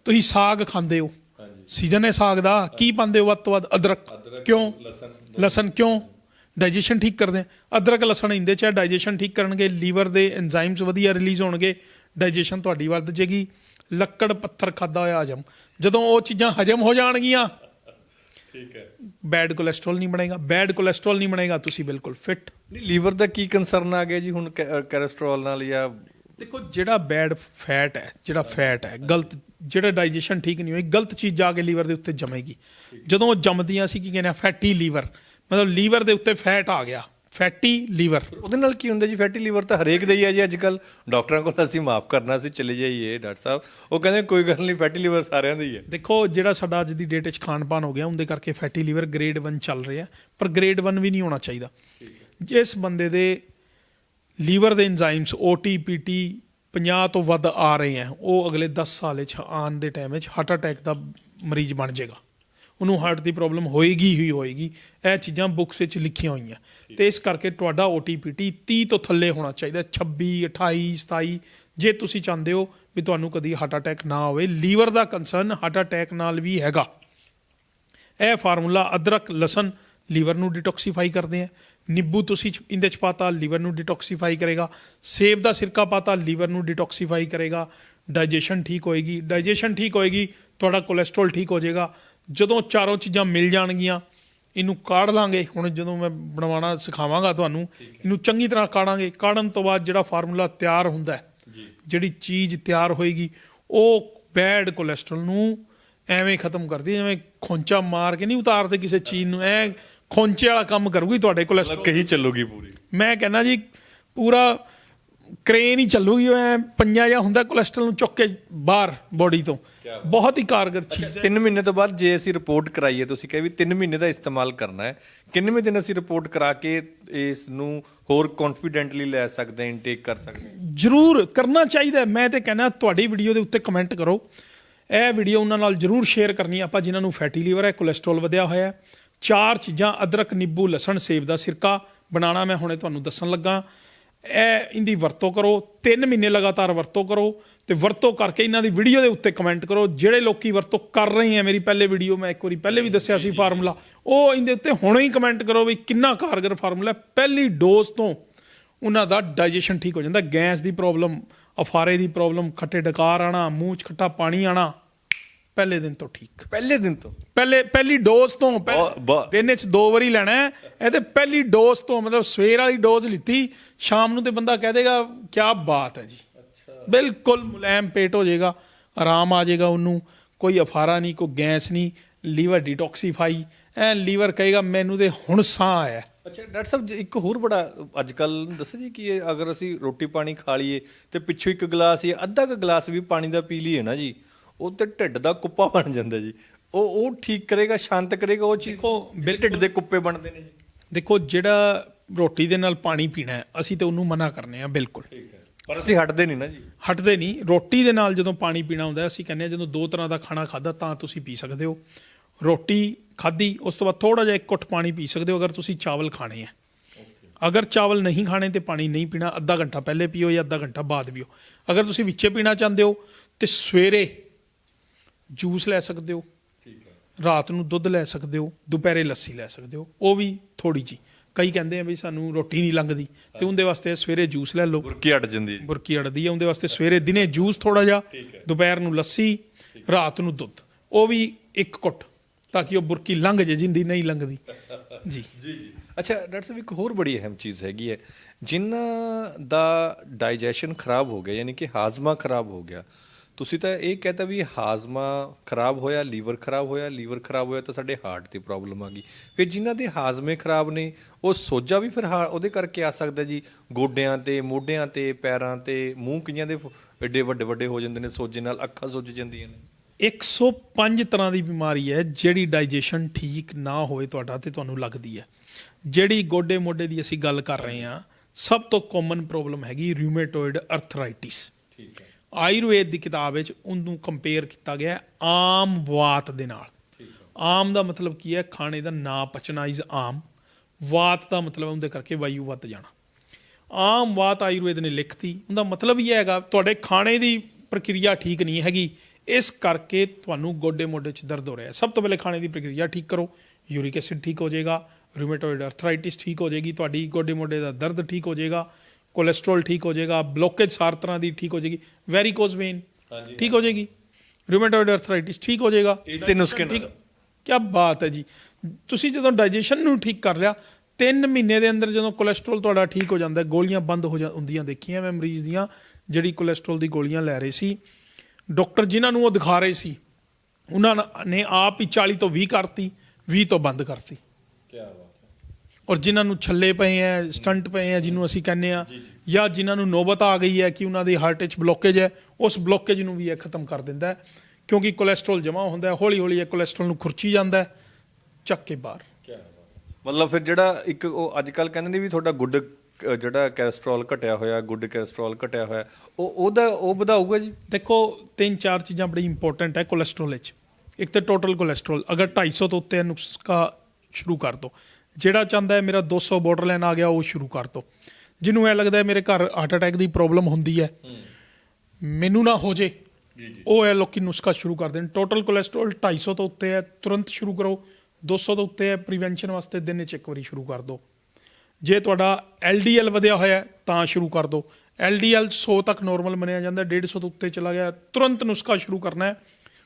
ਤੁਸੀਂ ਸਾਗ ਖਾਂਦੇ ਹੋ। ਸੀਜ਼ਨ ਹੈ ਸਾਗ ਦਾ। ਕੀ ਪਾਉਂਦੇ ਹੋ ਵੱਧ ਤੋਂ ਵੱਧ? ਅਦਰਕ। ਕਿਉਂ? ਲਸਣ ਕਿਉਂ? ਡਾਈਜੈਸ਼ਨ ਠੀਕ ਕਰਦੇ ਆ। ਅਦਰਕ ਲਸਣ ਇੰਦੇ ਚ ਡਾਈਜੈਸ਼ਨ ਠੀਕ ਕਰਨਗੇ ਲੀਵਰ ਦੇ ਐਂਜ਼ਾਈਮਸ ਵਧੀਆ ਰਿਲੀਜ਼ ਹੋਣਗੇ ਡਾਈਜੈਸ਼ਨ ਤੁਹਾਡੀ ਵੱਧ ਜੇਗੀ। ਲੱਕੜ ਪੱਥਰ ਖਾਦਾ ਹੋਇਆ ਹਜਮ। ਜਦੋਂ ਉਹ ਚੀਜ਼ਾਂ ਹਜਮ ਹੋ ਜਾਣਗੀਆਂ ਠੀਕ ਹੈ। ਬੈਡ ਕੋਲੇਸਟ੍ਰੋਲ ਨਹੀਂ ਬਣੇਗਾ। ਬੈਡ ਕੋਲੇਸਟ੍ਰੋਲ ਨਹੀਂ ਬਣੇਗਾ ਤੁਸੀਂ ਬਿਲਕੁਲ ਫਿੱਟ। ਨਹੀਂ ਲੀਵਰ ਦਾ ਕੀ ਕੰਸਰਨ ਆ ਗਿਆ ਜੀ ਹੁਣ ਕੋਲੇਸਟ੍ਰੋਲ ਨਾਲ ਜਾਂ ਦੇਖੋ ਜਿਹੜਾ ਬੈਡ ਫੈਟ ਹੈ ਜਿਹੜਾ ਫੈਟ ਹੈ ਗਲਤ ਜਿਹੜਾ ਡਾਈਜੈਸ਼ਨ ਠੀਕ ਨਹੀਂ ਹੋਈ ਗਲਤ ਚੀਜ਼ ਜਾ ਕੇ ਲੀਵਰ ਦੇ ਉੱਤੇ ਜਮੇਗੀ। ਜਦੋਂ ਉਹ ਜੰਮਦੀਆਂ ਸੀ ਕੀ ਕਹਿੰਦੇ ਆ ਫੈਟੀ ਲੀਵਰ। ਮਤਲਬ ਲੀਵਰ ਦੇ ਉੱਤੇ ਫੈਟ ਆ ਗਿਆ ਫੈਟੀ ਲੀਵਰ। ਉਹਦੇ ਨਾਲ ਕੀ ਹੁੰਦਾ ਜੀ? ਫੈਟੀ ਲੀਵਰ ਤਾਂ ਹਰੇਕ ਦਾ ਹੀ ਹੈ ਜੀ ਅੱਜ ਕੱਲ ਡਾਕਟਰਾਂ ਕੋਲ ਅਸੀਂ ਮਾਫ ਕਰਨਾ ਸੀ ਚਲੇ ਜਾਈਏ ਡਾਕਟਰ ਸਾਹਿਬ। ਉਹ ਕਹਿੰਦੇ ਕੋਈ ਗੱਲ ਨਹੀਂ ਫੈਟੀ ਲੀਵਰ ਸਾਰਿਆਂ ਦਾ ਹੀ। ਹੈ ਦੇਖੋ ਜਿਹੜਾ ਸਾਡਾ ਅੱਜ ਦੀ ਡੇਟ ਵਿੱਚ ਖਾਣ ਪਾਨ ਹੋ ਗਿਆ ਉਹਦੇ ਕਰਕੇ ਫੈਟੀ ਲੀਵਰ ਗ੍ਰੇਡ 1 ਚੱਲ ਰਿਹਾ ਪਰ ਗ੍ਰੇਡ 1 ਵੀ ਨਹੀਂ ਹੋਣਾ ਚਾਹੀਦਾ। ਜਿਸ ਬੰਦੇ ਦੇ ਲੀਵਰ ਦੇ ਐਂਜ਼ਾਈਮਸ OTPT 50 ਤੋਂ ਵੱਧ ਆ ਰਹੇ ਆ ਉਹ ਅਗਲੇ 10 ਸਾਲ ਵਿੱਚ ਆਉਣ ਦੇ ਟਾਈਮ ਵਿੱਚ ਹਾਰਟ ਅਟੈਕ ਦਾ ਮਰੀਜ਼ ਬਣ ਜਾਏਗਾ। ਉਹਨੂੰ ਹਾਰਟ ਦੀ ਪ੍ਰੋਬਲਮ ਹੋਏਗੀ ਹੀ ਹੋਏਗੀ। ਇਹ ਚੀਜ਼ਾਂ ਬੁੱਕਸ ਵਿੱਚ ਲਿਖੀਆਂ ਹੋਈਆਂ। ਤੇ ਇਸ ਕਰਕੇ ਤੁਹਾਡਾ OTPT 30 ਤੋਂ ਥੱਲੇ ਹੋਣਾ ਚਾਹੀਦਾ। 26 28 27 ਜੇ ਤੁਸੀਂ ਚਾਹੁੰਦੇ ਹੋ ਵੀ ਤੁਹਾਨੂੰ ਕਦੀ ਹਾਰਟ ਅਟੈਕ ਨਾ ਹੋਵੇ। ਲੀਵਰ ਦਾ ਕੰਸਰਨ ਹਾਰਟ ਅਟੈਕ ਨਾਲ ਵੀ ਹੈਗਾ। ਇਹ ਫਾਰਮੂਲਾ ਅਦਰਕ ਲਸਣ ਲੀਵਰ ਨੂੰ ਡਿਟੌਕਸੀਫਾਈ ਕਰਦੇ ਆ। ਨਿੰਬੂ ਤੁਸੀਂ ਇਹਦੇ ਚ ਪਾਤਾ ਲੀਵਰ ਨੂੰ ਡਿਟੌਕਸੀਫਾਈ ਕਰੇਗਾ। ਸੇਬ ਦਾ ਸਿਰਕਾ ਪਾਤਾ ਲੀਵਰ ਨੂੰ ਡਿਟੌਕਸੀਫਾਈ ਕਰੇਗਾ। ਡਾਈਜੈਸ਼ਨ ਠੀਕ ਹੋਏਗੀ। ਡਾਈਜੈਸ਼ਨ ਠੀਕ ਹੋਏਗੀ ਤੁਹਾਡਾ ਕੋਲੇਸਟ੍ਰੋਲ ਠੀਕ ਹੋ ਜਾਏਗਾ। ਜਦੋਂ ਚਾਰੋਂ ਚੀਜ਼ਾਂ ਮਿਲ ਜਾਣਗੀਆਂ ਇਹਨੂੰ ਕਾੜ ਲਾਂਗੇ। ਹੁਣ ਜਦੋਂ ਮੈਂ ਬਣਵਾਉਣਾ ਸਿਖਾਵਾਂਗਾ ਤੁਹਾਨੂੰ ਇਹਨੂੰ ਚੰਗੀ ਤਰ੍ਹਾਂ ਕਾੜਾਂਗੇ। ਕਾੜਨ ਤੋਂ ਬਾਅਦ ਜਿਹੜਾ ਫਾਰਮੂਲਾ ਤਿਆਰ ਹੁੰਦਾ ਹੈ ਜਿਹੜੀ ਚੀਜ਼ ਤਿਆਰ ਹੋਏਗੀ ਉਹ ਬੈਡ ਕੋਲੇਸਟ੍ਰੋਲ ਨੂੰ ਐਵੇਂ ਖਤਮ ਕਰਦੀ ਜਿਵੇਂ ਖੋਂਚਾ ਮਾਰ ਕੇ ਨਹੀਂ ਉਤਾਰਦੇ ਕਿਸੇ ਚੀਜ਼ ਨੂੰ ਐ ਖੋਂਚੇ ਵਾਲਾ ਕੰਮ ਕਰੂਗੀ ਤੁਹਾਡੇ ਕੋਲੇਸਟ੍ਰੋਲ। ਕਹੀ ਚੱਲੂਗੀ ਪੂਰੀ। ਮੈਂ ਕਹਿੰਦਾ ਜੀ ਪੂਰਾ ਕ੍ਰੇਨ ਹੀ ਚੱਲੂਗੀ ਐ ਪੰਜਾ ਜਾਂ ਹੁੰਦਾ ਕੋਲੇਸਟ੍ਰੋਲ ਨੂੰ ਚੁੱਕ ਕੇ ਬਾਹਰ ਬੋਡੀ ਤੋਂ। ਬਹੁਤ ਹੀ ਕਾਰਗਰ ਚੀਜ਼। ਹੈ 3 ਮਹੀਨੇ ਤੋਂ ਬਾਅਦ ਜੇ ਅਸੀਂ ਰਿਪੋਰਟ ਕਰਾਈਏ ਤੁਸੀਂ ਕਹੇ ਵੀ 3 ਮਹੀਨੇ ਦਾ ਇਸਤੇਮਾਲ ਕਰਨਾ ਹੈ ਕਿੰਨਵੇਂ ਦਿਨ ਅਸੀਂ ਰਿਪੋਰਟ ਕਰਾ ਕੇ ਇਸ ਨੂੰ ਹੋਰ ਕੌਨਫੀਡੈਂਟਲੀ ਲੈ ਸਕਦੇ ਹਾਂ ਇਨਟੇਕ ਕਰ ਸਕਦੇ ਹਾਂ? ਜਰੂਰ ਕਰਨਾ ਚਾਹੀਦਾ। ਮੈਂ ਤੇ ਕਹਿੰਦਾ ਤੁਹਾਡੀ ਵੀਡੀਓ ਦੇ ਉੱਤੇ ਕਮੈਂਟ ਕਰੋ। ਇਹ ਵੀਡੀਓ ਉਹਨਾਂ ਨਾਲ ਜਰੂਰ ਸ਼ੇਅਰ ਕਰਨੀ। ਆਪਾਂ ਜਿਨ੍ਹਾਂ ਨੂੰ ਫੈਟੀ ਲੀਵਰ ਹੈ ਕੋਲੇਸਟ੍ਰੋਲ ਵਧਿਆ ਹੋਇਆ ਹੈ ਚਾਰ ਚੀਜ਼ਾਂ ਅਦਰਕ ਨਿੰਬੂ ਲਸਣ ਸੇਬ ਦਾ ਸਿਰਕਾ ਬਣਾਉਣਾ ਮੈਂ ਹੁਣੇ ਤੁਹਾਨੂੰ ਦੱਸਣ ਲੱਗਾ। ਇਹ ਇਹਦੀ ਵਰਤੋਂ ਕਰੋ 3 ਮਹੀਨੇ ਲਗਾਤਾਰ ਵਰਤੋਂ ਕਰੋ ਤੇ ਵਰਤੋਂ ਕਰਕੇ ਇਹਨਾਂ ਦੀ ਵੀਡੀਓ ਦੇ ਉੱਤੇ ਕਮੈਂਟ ਕਰੋ, ਜਿਹੜੇ ਲੋਕੀ ਵਰਤੋਂ ਕਰ ਰਹੇ ਆ ਮੇਰੀ ਪਹਿਲੇ ਵੀਡੀਓ ਮੈਂ ਇੱਕ ਵਾਰੀ ਪਹਿਲੇ ਵੀ ਦੱਸਿਆ ਸੀ ਫਾਰਮੂਲਾ ਉਹ ਇਹਦੇ ਉੱਤੇ ਹੁਣੇ ਹੀ ਕਮੈਂਟ ਕਰੋ ਵੀ ਕਿੰਨਾ ਕਾਰਗਰ ਫਾਰਮੂਲਾ ਪਹਿਲੀ ਡੋਜ਼ ਤੋਂ ਉਹਨਾਂ ਦਾ ਡਾਈਜੈਸ਼ਨ ਠੀਕ ਹੋ ਜਾਂਦਾ, ਗੈਸ ਦੀ ਪ੍ਰੋਬਲਮ ਅਫਾਰੇ ਦੀ ਪ੍ਰੋਬਲਮ ਖੱਟੇ ਡਕਾਰ ਆਣਾ, ਮੂੰਹ 'ਚ ਖੱਟਾ ਪਾਣੀ ਆਣਾ ਪਹਿਲੇ ਦਿਨ ਤੋਂ ਠੀਕ। ਪਹਿਲੇ ਦਿਨ ਤੋਂ। ਪਹਿਲੇ ਪਹਿਲੀ ਡੋਜ਼ ਤੋਂ ਪਹਿ- ਬਹੁਤ-। ਦਿਨ ਵਿੱਚ ਦੋ ਵਾਰੀ ਲੈਣਾ ਹੈ। ਇਹ ਤੇ ਪਹਿਲੀ ਡੋਜ਼ ਤੋਂ ਮਤਲਬ ਸਵੇਰ ਵਾਲੀ ਡੋਜ਼ ਲਿੱਤੀ ਸ਼ਾਮ ਨੂੰ ਤੇ ਬੰਦਾ ਕਹਿ ਦੇਗਾ ਕੀ ਬਾਤ ਹੈ ਜੀ। ਬਿਲਕੁਲ ਮੁਲਾਇਮ ਪੇਟ ਹੋ ਜਾਏਗਾ ਆਰਾਮ ਆ ਜਾਏਗਾ ਉਹਨੂੰ ਕੋਈ ਅਫਾਰਾ ਨਹੀਂ ਕੋਈ ਗੈਸ ਨਹੀਂ ਲੀਵਰ ਡੀਟੌਕਸੀਫਾਈ ਐ ਲੀਵਰ ਕਹੇਗਾ ਮੈਨੂੰ ਤੇ ਹੁਣ ਸਾਹ ਆਇਆ। ਅੱਛਾ ਡਾਕਟਰ ਸਾਹਿਬ ਜੀ, ਇੱਕ ਹੋਰ ਬੜਾ ਅੱਜ ਕੱਲ ਦੱਸੋ ਜੀ ਕਿ ਇਹ ਅਗਰ ਅਸੀਂ ਰੋਟੀ ਪਾਣੀ ਖਾ ਲਈਏ ਤੇ ਪਿੱਛੋਂ ਇੱਕ ਗਲਾਸ ਜਾਂ ਅੱਧਾ ਕੁ ਗਲਾਸ ਵੀ ਪਾਣੀ ਦਾ ਪੀ ਲਈਏ ਨਾ ਜੀ ਉਹ ਤੇ ਢਿੱਡ ਦਾ ਕੁੱਪਾ ਬਣ ਜਾਂਦਾ ਜੀ। ਉਹ ਉਹ ਠੀਕ ਕਰੇਗਾ ਸ਼ਾਂਤ ਕਰੇਗਾ ਉਹ ਚੀਜ਼ ਦੇਖੋ, ਢਿੱਡ ਦੇ ਕੁੱਪੇ ਬਣਦੇ ਨੇ ਜੀ। ਦੇਖੋ ਜਿਹੜਾ ਰੋਟੀ ਦੇ ਨਾਲ ਪਾਣੀ ਪੀਣਾ ਹੈ ਅਸੀਂ ਤੇ ਉਹਨੂੰ ਮਨਾ ਕਰਨੇ ਆ ਬਿਲਕੁਲ। ਪਰ ਅਸੀਂ ਹਟਦੇ ਨਹੀਂ ਨਾ ਜੀ। ਹਟਦੇ ਨਹੀਂ। ਰੋਟੀ ਦੇ ਨਾਲ ਜਦੋਂ ਪਾਣੀ ਪੀਣਾ ਹੁੰਦਾ ਅਸੀਂ ਕਹਿੰਦੇ ਹਾਂ ਜਦੋਂ ਦੋ ਤਰ੍ਹਾਂ ਦਾ ਖਾਣਾ ਖਾਦਾ ਤਾਂ ਤੁਸੀਂ ਪੀ ਸਕਦੇ ਹੋ। ਰੋਟੀ ਖਾਧੀ ਉਸ ਤੋਂ ਬਾਅਦ ਥੋੜਾ ਜਿਹਾ ਇੱਕ ਘੁੱਟ ਪਾਣੀ ਪੀ ਸਕਦੇ ਹੋ ਅਗਰ ਤੁਸੀਂ ਚਾਵਲ ਖਾਣੇ ਆ। ਅਗਰ ਚਾਵਲ ਨਹੀਂ ਖਾਣੇ ਤੇ ਪਾਣੀ ਨਹੀਂ ਪੀਣਾ ਅੱਧਾ ਘੰਟਾ ਪਹਿਲੇ ਪੀਓ ਜਾਂ ਅੱਧਾ ਘੰਟਾ ਬਾਅਦ ਪੀਓ। ਅਗਰ ਤੁਸੀਂ ਵਿੱਚੇ ਪੀਣਾ ਚਾਹੁੰਦੇ ਹੋ ਤੇ ਸਵੇਰੇ ਜੂਸ ਲੈ ਸਕਦੇ ਹੋ। ਰਾਤ ਨੂੰ ਦੁੱਧ ਲੈ ਸਕਦੇ ਹੋ ਦੁਪਹਿਰੇ ਲੱਸੀ ਲੈ ਸਕਦੇ ਹੋ। ਉਹ ਵੀ ਥੋੜੀ ਜੀ ਕਈ ਕਹਿੰਦੇ ਆ ਵੀ ਸਾਨੂੰ ਰੋਟੀ ਨਹੀਂ ਲੰਘਦੀ। ਤੇ ਉਹਦੇ ਵਾਸਤੇ ਸਵੇਰੇ ਜੂਸ ਲੈ ਲਓ। ਬੁਰਕੀ ਅੜ ਜਾਂਦੀ ਹੈ ਜੀ। ਬੁਰਕੀ ਅੜਦੀ ਹੈ ਉਹਦੇ ਵਾਸਤੇ ਸਵੇਰੇ ਦਿਨੇ ਜੂਸ ਥੋੜਾ ਜਿਹਾ ਦੁਪਹਿਰ ਨੂੰ ਲੱਸੀ ਰਾਤ ਨੂੰ ਦੁੱਧ। ਉਹ ਵੀ ਇੱਕ ਘੁੱਟ ਤਾਂ ਕਿ ਉਹ ਬੁਰਕੀ ਲੰਘ ਜੇ ਜਿੰਦੀ ਨਹੀਂ ਲੰਘਦੀ। ਜੀ। ਅੱਛਾ ਡਾਕਟਰ ਸਾਹਿਬ ਇੱਕ ਹੋਰ ਬੜੀ ਅਹਿਮ ਚੀਜ਼ ਹੈਗੀ ਹੈ। ਜਿਨ੍ਹਾਂ ਦਾ ਡਾਈਜੈਸ਼ਨ ਖਰਾਬ ਹੋ ਗਿਆ ਯਾਨੀ ਕਿ ਹਾਜ਼ਮਾ ਖਰਾਬ ਹੋ ਗਿਆ ਤੁਸੀਂ ਤਾਂ ਇਹ ਕਹਤਾ ਵੀ ਹਾਜ਼ਮਾ ਖਰਾਬ ਹੋਇਆ ਲੀਵਰ ਖਰਾਬ ਹੋਇਆ ਲੀਵਰ ਖਰਾਬ ਹੋਇਆ ਤਾਂ ਸਾਡੇ ਹਾਰਟ ਦੀ ਪ੍ਰੋਬਲਮ ਆ ਗਈ। ਫਿਰ ਜਿਨ੍ਹਾਂ ਦੇ ਹਾਜ਼ਮੇ ਖਰਾਬ ਨੇ ਉਹ ਸੋਜਾ ਵੀ ਫਿਰ ਉਹਦੇ ਕਰਕੇ ਆ ਸਕਦਾ ਜੀ। ਗੋਡਿਆਂ ਤੇ ਮੋਢਿਆਂ ਤੇ ਪੈਰਾਂ ਤੇ ਮੂੰਹ ਕਈਆਂ ਦੇ ਐਡੇ ਵੱਡੇ ਵੱਡੇ ਹੋ ਜਾਂਦੇ ਨੇ ਸੋਜੇ ਨਾਲ ਅੱਖਾਂ ਸੁੱਜ ਜਾਂਦੀਆਂ ਨੇ। 105 ਤਰ੍ਹਾਂ ਦੀ ਬਿਮਾਰੀ ਹੈ ਜਿਹੜੀ ਡਾਈਜੈਸ਼ਨ ਠੀਕ ਨਾ ਹੋਏ ਤੁਹਾਡਾ ਤੇ ਤੁਹਾਨੂੰ ਲੱਗਦੀ ਹੈ। ਜਿਹੜੀ ਗੋਡੇ ਮੋਢੇ ਦੀ ਅਸੀਂ ਗੱਲ ਕਰ ਰਹੇ ਹਾਂ ਸਭ ਤੋਂ ਕਾਮਨ ਪ੍ਰੋਬਲਮ ਹੈਗੀ ਰਿਊਮੇਟੋਇਡ ਅਰਥਰਾਈਟਿਸ ਠੀਕ ਹੈ। ਆਯੁਰਵੇਦ ਦੀ ਕਿਤਾਬ ਵਿੱਚ ਉਹਨੂੰ ਕੰਪੇਅਰ ਕੀਤਾ ਗਿਆ ਆਮ ਵਾਤ ਦੇ ਨਾਲ। ਆਮ ਦਾ ਮਤਲਬ ਕੀ ਹੈ? ਖਾਣੇ ਦਾ ਨਾ ਪਚਣਾ ਇਜ਼ ਆਮ। ਵਾਤ ਦਾ ਮਤਲਬ ਉਹਦੇ ਕਰਕੇ ਵਾਯੂ ਵੱਧ ਜਾਣਾ। ਆਮ ਵਾਤ ਆਯੁਰਵੇਦ ਨੇ ਲਿਖਤੀ। ਉਹਦਾ ਮਤਲਬ ਇਹ ਹੈਗਾ, ਤੁਹਾਡੇ ਖਾਣੇ ਦੀ ਪ੍ਰਕਿਰਿਆ ਠੀਕ ਨਹੀਂ ਹੈਗੀ। ਇਸ ਕਰਕੇ ਤੁਹਾਨੂੰ ਗੋਡੇ ਮੋਢੇ 'ਚ ਦਰਦ ਹੋ ਰਿਹਾ ਹੈ। ਸਭ ਤੋਂ ਪਹਿਲੇ ਖਾਣੇ ਦੀ ਪ੍ਰਕਿਰਿਆ ਠੀਕ ਕਰੋ। ਯੂਰਿਕ ਐਸਿਡ ਠੀਕ ਹੋ ਜਾਏਗਾ। ਰੂਮੇਟੋਇਡ ਅਰਥਰਾਈਟਿਸ ਠੀਕ ਹੋ ਜਾਏਗੀ। ਤੁਹਾਡੀ ਗੋਡੇ ਮੋਢੇ ਦਾ ਦਰਦ ਠੀਕ ਹੋ ਜਾਏਗਾ। ਕੋਲੇਸਟ੍ਰੋਲ ਠੀਕ ਹੋ ਜਾਏਗਾ ਬਲੋਕੇਜ ਸਾਰ ਤਰ੍ਹਾਂ ਦੀ ਠੀਕ ਹੋ ਜਾਏਗੀ ਵੈਰੀਕੋਜ਼ ਵੇਨ ਠੀਕ ਹੋ ਜਾਏਗੀ ਰੂਮੇਟੋਇਡ ਅਰਥਰਾਈਟਿਸ ਠੀਕ ਹੋ ਜਾਏਗਾ। ਇਸੇ ਨੁਸਖੇ ਨਾਲ। ਕੀ ਬਾਤ ਹੈ ਜੀ। ਤੁਸੀਂ ਜਦੋਂ ਡਾਈਜੈਸ਼ਨ ਨੂੰ ਠੀਕ ਕਰ ਲਿਆ 3 ਮਹੀਨੇ ਦੇ ਅੰਦਰ ਜਦੋਂ ਕੋਲੇਸਟ੍ਰੋਲ ਤੁਹਾਡਾ ਠੀਕ ਹੋ ਜਾਂਦਾ ਗੋਲੀਆਂ ਬੰਦ ਹੋ ਜਾਂ ਹੁੰਦੀਆਂ ਦੇਖੀਆਂ ਮੈਂ ਮਰੀਜ਼ ਦੀਆਂ ਜਿਹੜੀ ਕੋਲੇਸਟ੍ਰੋਲ ਦੀ ਗੋਲੀਆਂ ਲੈ ਰਹੇ ਸੀ। ਡਾਕਟਰ ਜਿਨ੍ਹਾਂ ਨੂੰ ਉਹ ਦਿਖਾ ਰਹੇ ਸੀ ਉਹਨਾਂ ਨੇ ਆਪ ਹੀ 40 ਤੋਂ 20 ਕਰਤੀ 20 ਤੋਂ ਬੰਦ ਕਰਤੀ। ਕੀ ਬਾਤ। ਔਰ ਜਿਨ੍ਹਾਂ ਨੂੰ ਛੱਲੇ ਪਏ ਐ ਸਟੰਟ ਪਏ ਐ ਜਿਹਨੂੰ ਅਸੀਂ ਕਹਿੰਦੇ ਆ ਜਾਂ ਜਿਨ੍ਹਾਂ ਨੂੰ ਨੌਬਤ ਆ ਗਈ ਹੈ ਕਿ ਉਹਨਾਂ ਦੀ ਹਾਰਟ ਵਿੱਚ ਬਲੋਕੇਜ ਹੈ ਉਸ ਬਲੋਕੇਜ ਨੂੰ ਵੀ ਇਹ ਖਤਮ ਕਰ ਦਿੰਦਾ ਹੈ ਕਿਉਂਕਿ ਕੋਲੇਸਟ੍ਰੋਲ ਜਮਾ ਹੁੰਦਾ ਹੈ ਹੌਲੀ ਹੌਲੀ ਇਹ ਕੋਲੇਸਟ੍ਰੋਲ ਨੂੰ ਖੁਰਚੀ ਜਾਂਦਾ ਹੈ ਚੱਕ ਕੇ ਬਾਹਰ। ਮਤਲਬ ਫਿਰ ਜਿਹੜਾ ਇੱਕ ਉਹ ਅੱਜ ਕੱਲ ਕਹਿੰਦੇ ਨੇ ਵੀ ਤੁਹਾਡਾ ਗੁੱਡ ਜਿਹੜਾ ਕੈਲਸਟ੍ਰੋਲ ਘਟਿਆ ਹੋਇਆ ਗੁੱਡ ਕੈਲਸਟ੍ਰੋਲ ਘਟਿਆ ਹੋਇਆ ਉਹ ਉਹਦਾ ਉਹ ਵਧਾਊਗਾ ਜੀ? ਦੇਖੋ ਤਿੰਨ ਚਾਰ ਚੀਜ਼ਾਂ ਬੜੀ ਇੰਪੋਰਟੈਂਟ ਹੈ ਕੋਲੇਸਟ੍ਰੋਲ ਵਿੱਚ। ਇੱਕ ਤਾਂ ਟੋਟਲ ਕੋਲੇਸਟ੍ਰੋਲ ਅਗਰ 250 ਤੋਂ ਉੱਤੇ ਨੁਸਖਾ ਸ਼ੁਰੂ ਕਰ ਦੋ। ਜਿਹੜਾ ਚਾਹੁੰਦਾ ਹੈ ਮੇਰਾ 200 ਬਾਰਡਰਲਾਈਨ ਆ ਗਿਆ ਉਹ ਸ਼ੁਰੂ ਕਰ ਦੋ। ਜਿਹਨੂੰ ਇਹ ਲੱਗਦਾ ਹੈ ਮੇਰੇ ਘਰ ਹਾਰਟ ਅਟੈਕ ਦੀ ਪ੍ਰੋਬਲਮ ਹੁੰਦੀ ਹੈ। ਮੈਨੂੰ ਨਾ ਹੋ ਜੇ। ਉਹ ਹੈ ਲੋਕੀ ਨੁਸਖਾ ਸ਼ੁਰੂ ਕਰ ਦੇਣ। ਟੋਟਲ ਕੋਲੇਸਟ੍ਰੋਲ 250 ਤੋਂ ਉੱਤੇ ਹੈ। ਤੁਰੰਤ ਸ਼ੁਰੂ ਕਰੋ। 200 ਤੋਂ ਉੱਤੇ ਹੈ। ਪ੍ਰੀਵੈਂਸ਼ਨ ਵਾਸਤੇ ਦਿਨ ਵਿੱਚ ਇੱਕ ਵਾਰੀ ਸ਼ੁਰੂ ਕਰ ਦਿਓ ਜੇ ਤੁਹਾਡਾ LDL ਵਧਿਆ ਹੋਇਆ ਤਾਂ ਸ਼ੁਰੂ ਕਰ ਦਿਓ LDL 100 ਤੱਕ ਨਾਰਮਲ ਮੰਨਿਆ ਜਾਂਦਾ। 150 ਤੋਂ ਉੱਤੇ ਚਲਾ ਗਿਆ। ਤੁਰੰਤ ਨੁਸਖਾ ਸ਼ੁਰੂ ਕਰਨਾ ਹੈ।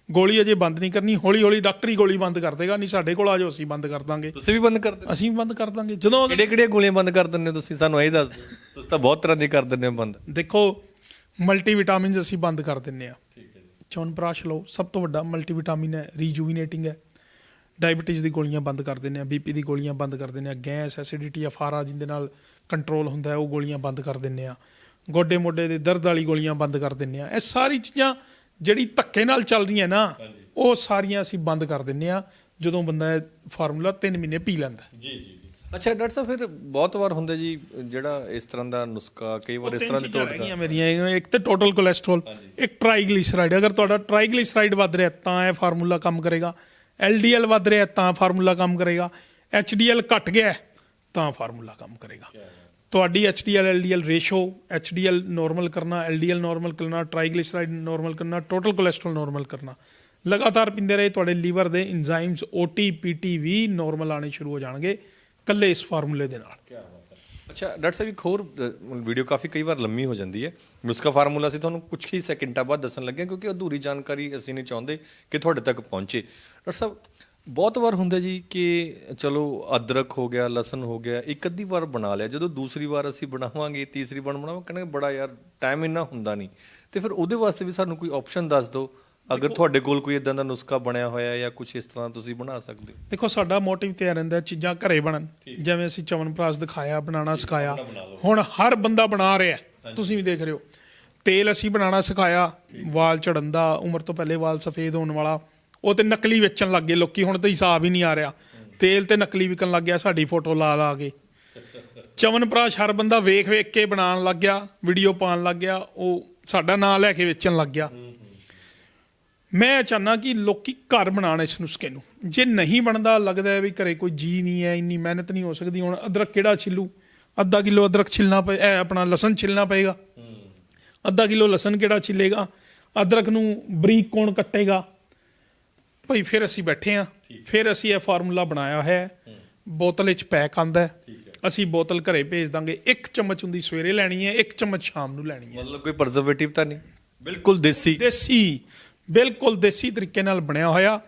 ਗੋਲੀ ਅਜੇ ਬੰਦ ਨਹੀਂ ਕਰਨੀ ਹੌਲੀ ਹੌਲੀ ਡਾਕਟਰੀ ਗੋਲੀ ਬੰਦ ਕਰ ਦੇਗਾ ਨਹੀਂ ਸਾਡੇ ਕੋਲ ਆ ਜਾਓ ਅਸੀਂ ਬੰਦ ਕਰ ਦਾਂਗੇ ਤੁਸੀਂ ਵੀ ਬੰਦ ਕਰ ਦਿੰਦੇ ਅਸੀਂ ਵੀ ਬੰਦ ਕਰ ਦਾਂਗੇ ਜਦੋਂ ਕਿਹੜੇ ਕਿਹੜੇ ਗੋਲੀਆਂ ਬੰਦ ਕਰ ਦਿੰਦੇ ਹੋ ਤੁਸੀਂ ਸਾਨੂੰ ਇਹ ਦੱਸ ਦਿਓ ਤੁਸੀਂ ਤਾਂ ਬਹੁਤ ਤਰ੍ਹਾਂ ਦੀ ਕਰ ਦਿੰਦੇ ਹੋ ਬੰਦ ਦੇਖੋ ਮਲਟੀ ਵਿਟਾਮਿਨਸ ਅਸੀਂ ਬੰਦ ਕਰ ਦਿੰਨੇ ਆ ਠੀਕ ਹੈ ਜੀ ਚਵਨਪ੍ਰਾਸ਼ ਲਓ ਸਭ ਤੋਂ ਵੱਡਾ ਮਲਟੀ ਵਿਟਾਮਿਨ ਹੈ ਰੀਜੂਵਿਨੇਟਿੰਗ ਹੈ ਡਾਇਬੀਟੀਜ਼ ਦੀ ਗੋਲੀਆਂ ਬੰਦ ਕਰ ਦਿੰਨੇ ਆ ਬੀਪੀ ਦੀ ਗੋਲੀਆਂ ਬੰਦ ਕਰ ਦਿੰਨੇ ਆ ਗੈਸ ਐਸਿਡਿਟੀ ਅਫਾਰਾ ਜਿੰਦੇ ਨਾਲ ਕੰਟਰੋਲ ਹੁੰਦਾ ਹੈ ਉਹ ਗੋਲੀਆਂ ਬੰਦ ਕਰ ਦਿੰਨੇ ਆ ਗੋਡੇ ਮੋਢੇ ਦੇ ਦਰਦ ਵਾਲੀ ਗੋਲੀਆਂ ਬੰਦ ਕਰ ਦਿੰਨੇ ਆ ਇਹ ਸਾਰੀ ਚੀਜ਼ਾਂ ਜਿਹੜੀ ਧੱਕੇ ਨਾਲ ਚੱਲ ਰਹੀਆਂ ਨਾ ਉਹ ਸਾਰੀਆਂ ਅਸੀਂ ਬੰਦ ਕਰ ਦਿੰਨੇ ਆ ਜਦੋਂ ਬੰਦਾ ਇਹ ਫਾਰਮੂਲਾ 3 ਮਹੀਨੇ ਪੀ ਲੈਂਦਾ ਜੀ ਜੀ ਅੱਛਾ ਡਾਕਟਰ ਸਾਹਿਬ ਫਿਰ ਬਹੁਤ ਵਾਰ ਹੁੰਦਾ ਜੀ ਜਿਹੜਾ ਇਸ ਤਰ੍ਹਾਂ ਦਾ ਨੁਸਖਾ ਕਈ ਵਾਰ ਇਸ ਤਰ੍ਹਾਂ ਦੀ ਟੋਟਕਾ। ਮੇਰੀਆਂ ਇੱਕ ਤੇ ਟੋਟਲ ਕੋਲੇਸਟ੍ਰੋਲ ਇੱਕ ਟ੍ਰਾਈਗਲਿਸਰਾਈਡ ਅਗਰ ਤੁਹਾਡਾ ਟ੍ਰਾਈਗਲਿਸਰਾਈਡ ਵੱਧ ਰਿਹਾ ਤਾਂ ਇਹ ਫਾਰਮੂਲਾ ਕੰਮ ਕਰੇਗਾ। ਐਲਡੀਐਲ ਵੱਧ ਰਿਹਾ ਤਾਂ ਫਾਰਮੂਲਾ ਕੰਮ ਕਰੇਗਾ। ਐਚਡੀਐਲ ਘਟ ਗਿਆ ਹੈ, ਤਾਂ ਫਾਰਮੂਲਾ ਕੰਮ ਕਰੇਗਾ। ਤੁਹਾਡੀ HDL, LDL ratio, HDL normal ਕਰਨਾ, ਐਲਡੀਐਲ ਨਾਰਮਲ ਕਰਨਾ ਟ੍ਰਾਈਗਲਿਸਰਾਈਡ ਨਾਰਮਲ ਕਰਨਾ ਟੋਟਲ ਕੋਲੇਸਟ੍ਰੋਲ ਨਾਰਮਲ ਕਰਨਾ। ਲਗਾਤਾਰ ਪਿੰਦੇ ਰਹੇ, ਤੁਹਾਡੇ ਲੀਵਰ ਦੇ ਐਂਜ਼ਾਈਮਸ ਓਟੀ ਪੀਟੀ ਵੀ ਨਾਰਮਲ ਆਣੇ ਸ਼ੁਰੂ ਹੋ ਜਾਣਗੇ ਕੱਲੇ ਇਸ ਫਾਰਮੂਲੇ ਦੇ ਨਾਲ। ਅੱਛਾ, ਡਾਕਟਰ ਸਾਹਿਬ, ਇੱਕ ਹੋਰ ਵੀਡੀਓ ਕਾਫੀ ਕਈ ਵਾਰ ਲੰਮੀ ਹੋ ਜਾਂਦੀ ਹੈ। ਨੁਸਖਾ ਫਾਰਮੂਲਾ ਅਸੀਂ ਤੁਹਾਨੂੰ ਕੁਝ ਹੀ ਸੈਕਿੰਡਾਂ ਬਾਅਦ ਦੱਸਣ ਲੱਗੇ ਹਾਂ, ਕਿਉਂਕਿ ਅਧੂਰੀ ਜਾਣਕਾਰੀ ਅਸੀਂ ਨਹੀਂ ਚਾਹੁੰਦੇ ਕਿ ਤੁਹਾਡੇ ਤੱਕ ਪਹੁੰਚੇ। ਡਾਕਟਰ ਸਾਹਿਬ ਬਹੁਤ ਵਾਰ ਹੁੰਦਾ ਜੀ ਕਿ ਚਲੋ ਅਦਰਕ ਹੋ ਗਿਆ ਲਸਣ ਹੋ ਗਿਆ ਇੱਕ ਅੱਧੀ ਵਾਰ ਬਣਾ ਲਿਆ। ਜਦੋਂ ਦੂਸਰੀ ਵਾਰ ਅਸੀਂ ਬਣਾਵਾਂਗੇ ਤੀਸਰੀ ਵਾਰ ਬਣਾਵਾਂਗੇ ਕਹਿੰਦੇ ਬੜਾ ਯਾਰ ਟਾਈਮ ਇੰਨਾ ਹੁੰਦਾ ਨਹੀਂ। ਤੇ ਫਿਰ ਉਹਦੇ ਵਾਸਤੇ ਵੀ ਸਾਨੂੰ ਕੋਈ ਆਪਸ਼ਨ ਦੱਸ ਦਿਓ। ਅਗਰ ਤੁਹਾਡੇ ਕੋਲ ਕੋਈ ਇਦਾਂ ਦਾ ਨੁਸਖਾ ਬਣਿਆ ਹੋਇਆ ਜਾਂ ਕੁਝ ਇਸ ਤਰ੍ਹਾਂ ਤੁਸੀਂ ਬਣਾ ਸਕਦੇ ਹੋ। ਦੇਖੋ ਸਾਡਾ ਮੋਟਿਵ ਤੇ ਰਹਿੰਦਾ ਚੀਜ਼ਾਂ ਘਰੇ ਬਣਨ। ਜਿਵੇਂ ਅਸੀਂ ਚਵਨਪ੍ਰਾਸ਼ ਦਿਖਾਇਆ ਬਣਾਉਣਾ ਸਿਖਾਇਆ। ਹੁਣ ਹਰ ਬੰਦਾ ਬਣਾ ਰਿਹਾ। ਤੁਸੀਂ ਵੀ ਦੇਖ ਰਹੇ ਹੋ। ਤੇਲ ਅਸੀਂ ਬਣਾਉਣਾ ਸਿਖਾਇਆ ਵਾਲ ਝੜਨ ਦਾ ਉਮਰ ਤੋਂ ਪਹਿਲੇ ਵਾਲ ਸਫੇਦ ਹੋਣ ਵਾਲਾ। ਉਹ ਤੇ ਨਕਲੀ ਵੇਚਣ ਲੱਗ ਗਏ, ਲੋਕੀ ਹੁਣ ਤਾਂ ਹਿਸਾਬ ਹੀ ਨਹੀਂ ਆ ਰਿਹਾ। ਤੇਲ ਤੇ ਨਕਲੀ ਵਿਕਣ ਲੱਗ ਗਿਆ, ਸਾਡੀ ਫੋਟੋ ਲਾ ਲਾ ਕੇ। ਚਵਨਪ੍ਰਾਸ਼ ਹਰ ਬੰਦਾ ਵੇਖ ਵੇਖ ਕੇ ਬਣਾਉਣ ਲੱਗ ਗਿਆ ਵੀਡੀਓ ਪਾਉਣ ਲੱਗ ਗਿਆ, ਉਹ ਸਾਡਾ ਨਾਂ ਲੈ ਕੇ ਵੇਚਣ ਲੱਗ ਗਿਆ। ਮੈਂ ਚਾਹਨਾ ਕਿ ਲੋਕੀ ਘਰ ਬਣਾਉਣ ਇਸ ਨੁਸਖੇ ਨੂੰ। ਜੇ ਨਹੀਂ ਬਣਦਾ, ਲੱਗਦਾ ਹੈ ਵੀ ਘਰੇ ਕੋਈ ਜੀ ਨਹੀਂ ਹੈ, ਇੰਨੀ ਮਿਹਨਤ ਨਹੀਂ ਹੋ ਸਕਦੀ। ਹੁਣ ਅਦਰਕ ਕਿਹੜਾ ਛਿੱਲੂ? ਅੱਧਾ ਕਿਲੋ ਅਦਰਕ ਛਿੱਲਣਾ ਪਏ, ਇਹ ਆਪਣਾ ਲਸਣ ਛਿੱਲਣਾ ਪਏਗਾ। ਅੱਧਾ ਕਿਲੋ ਲਸਣ ਕਿਹੜਾ ਛਿੱਲੇਗਾ? ਅਦਰਕ ਨੂੰ ਬਰੀਕ ਕੌਣ ਕੱਟੇਗਾ? ਭਾਈ ਫਿਰ ਅਸੀਂ ਬੈਠੇ ਆ। ਫਿਰ ਅਸੀਂ ਇਹ ਫਾਰਮੂਲਾ ਬਣਾਇਆ ਹੈ। ਬੋਤਲ ਵਿੱਚ ਪੈਕ ਆਂਦਾ ਹੈ। ਅਸੀਂ ਬੋਤਲ ਘਰੇ ਭੇਜ ਦਾਂਗੇ। ਇੱਕ ਚਮਚ ਹੁੰਦੀ ਸਵੇਰੇ ਲੈਣੀ ਹੈ ਇੱਕ ਚਮਚ ਸ਼ਾਮ ਨੂੰ ਲੈਣੀ ਹੈ। ਮਤਲਬ ਕੋਈ ਪ੍ਰੀਜ਼ਰਵੇਟਿਵ ਤਾਂ ਨਹੀਂ? ਬਿਲਕੁਲ ਦੇਸੀ। ਦੇਸੀ। ਬਿਲਕੁਲ ਦੇਸੀ ਤਰੀਕੇ ਨਾਲ ਬਣਿਆ ਹੋਇਆ।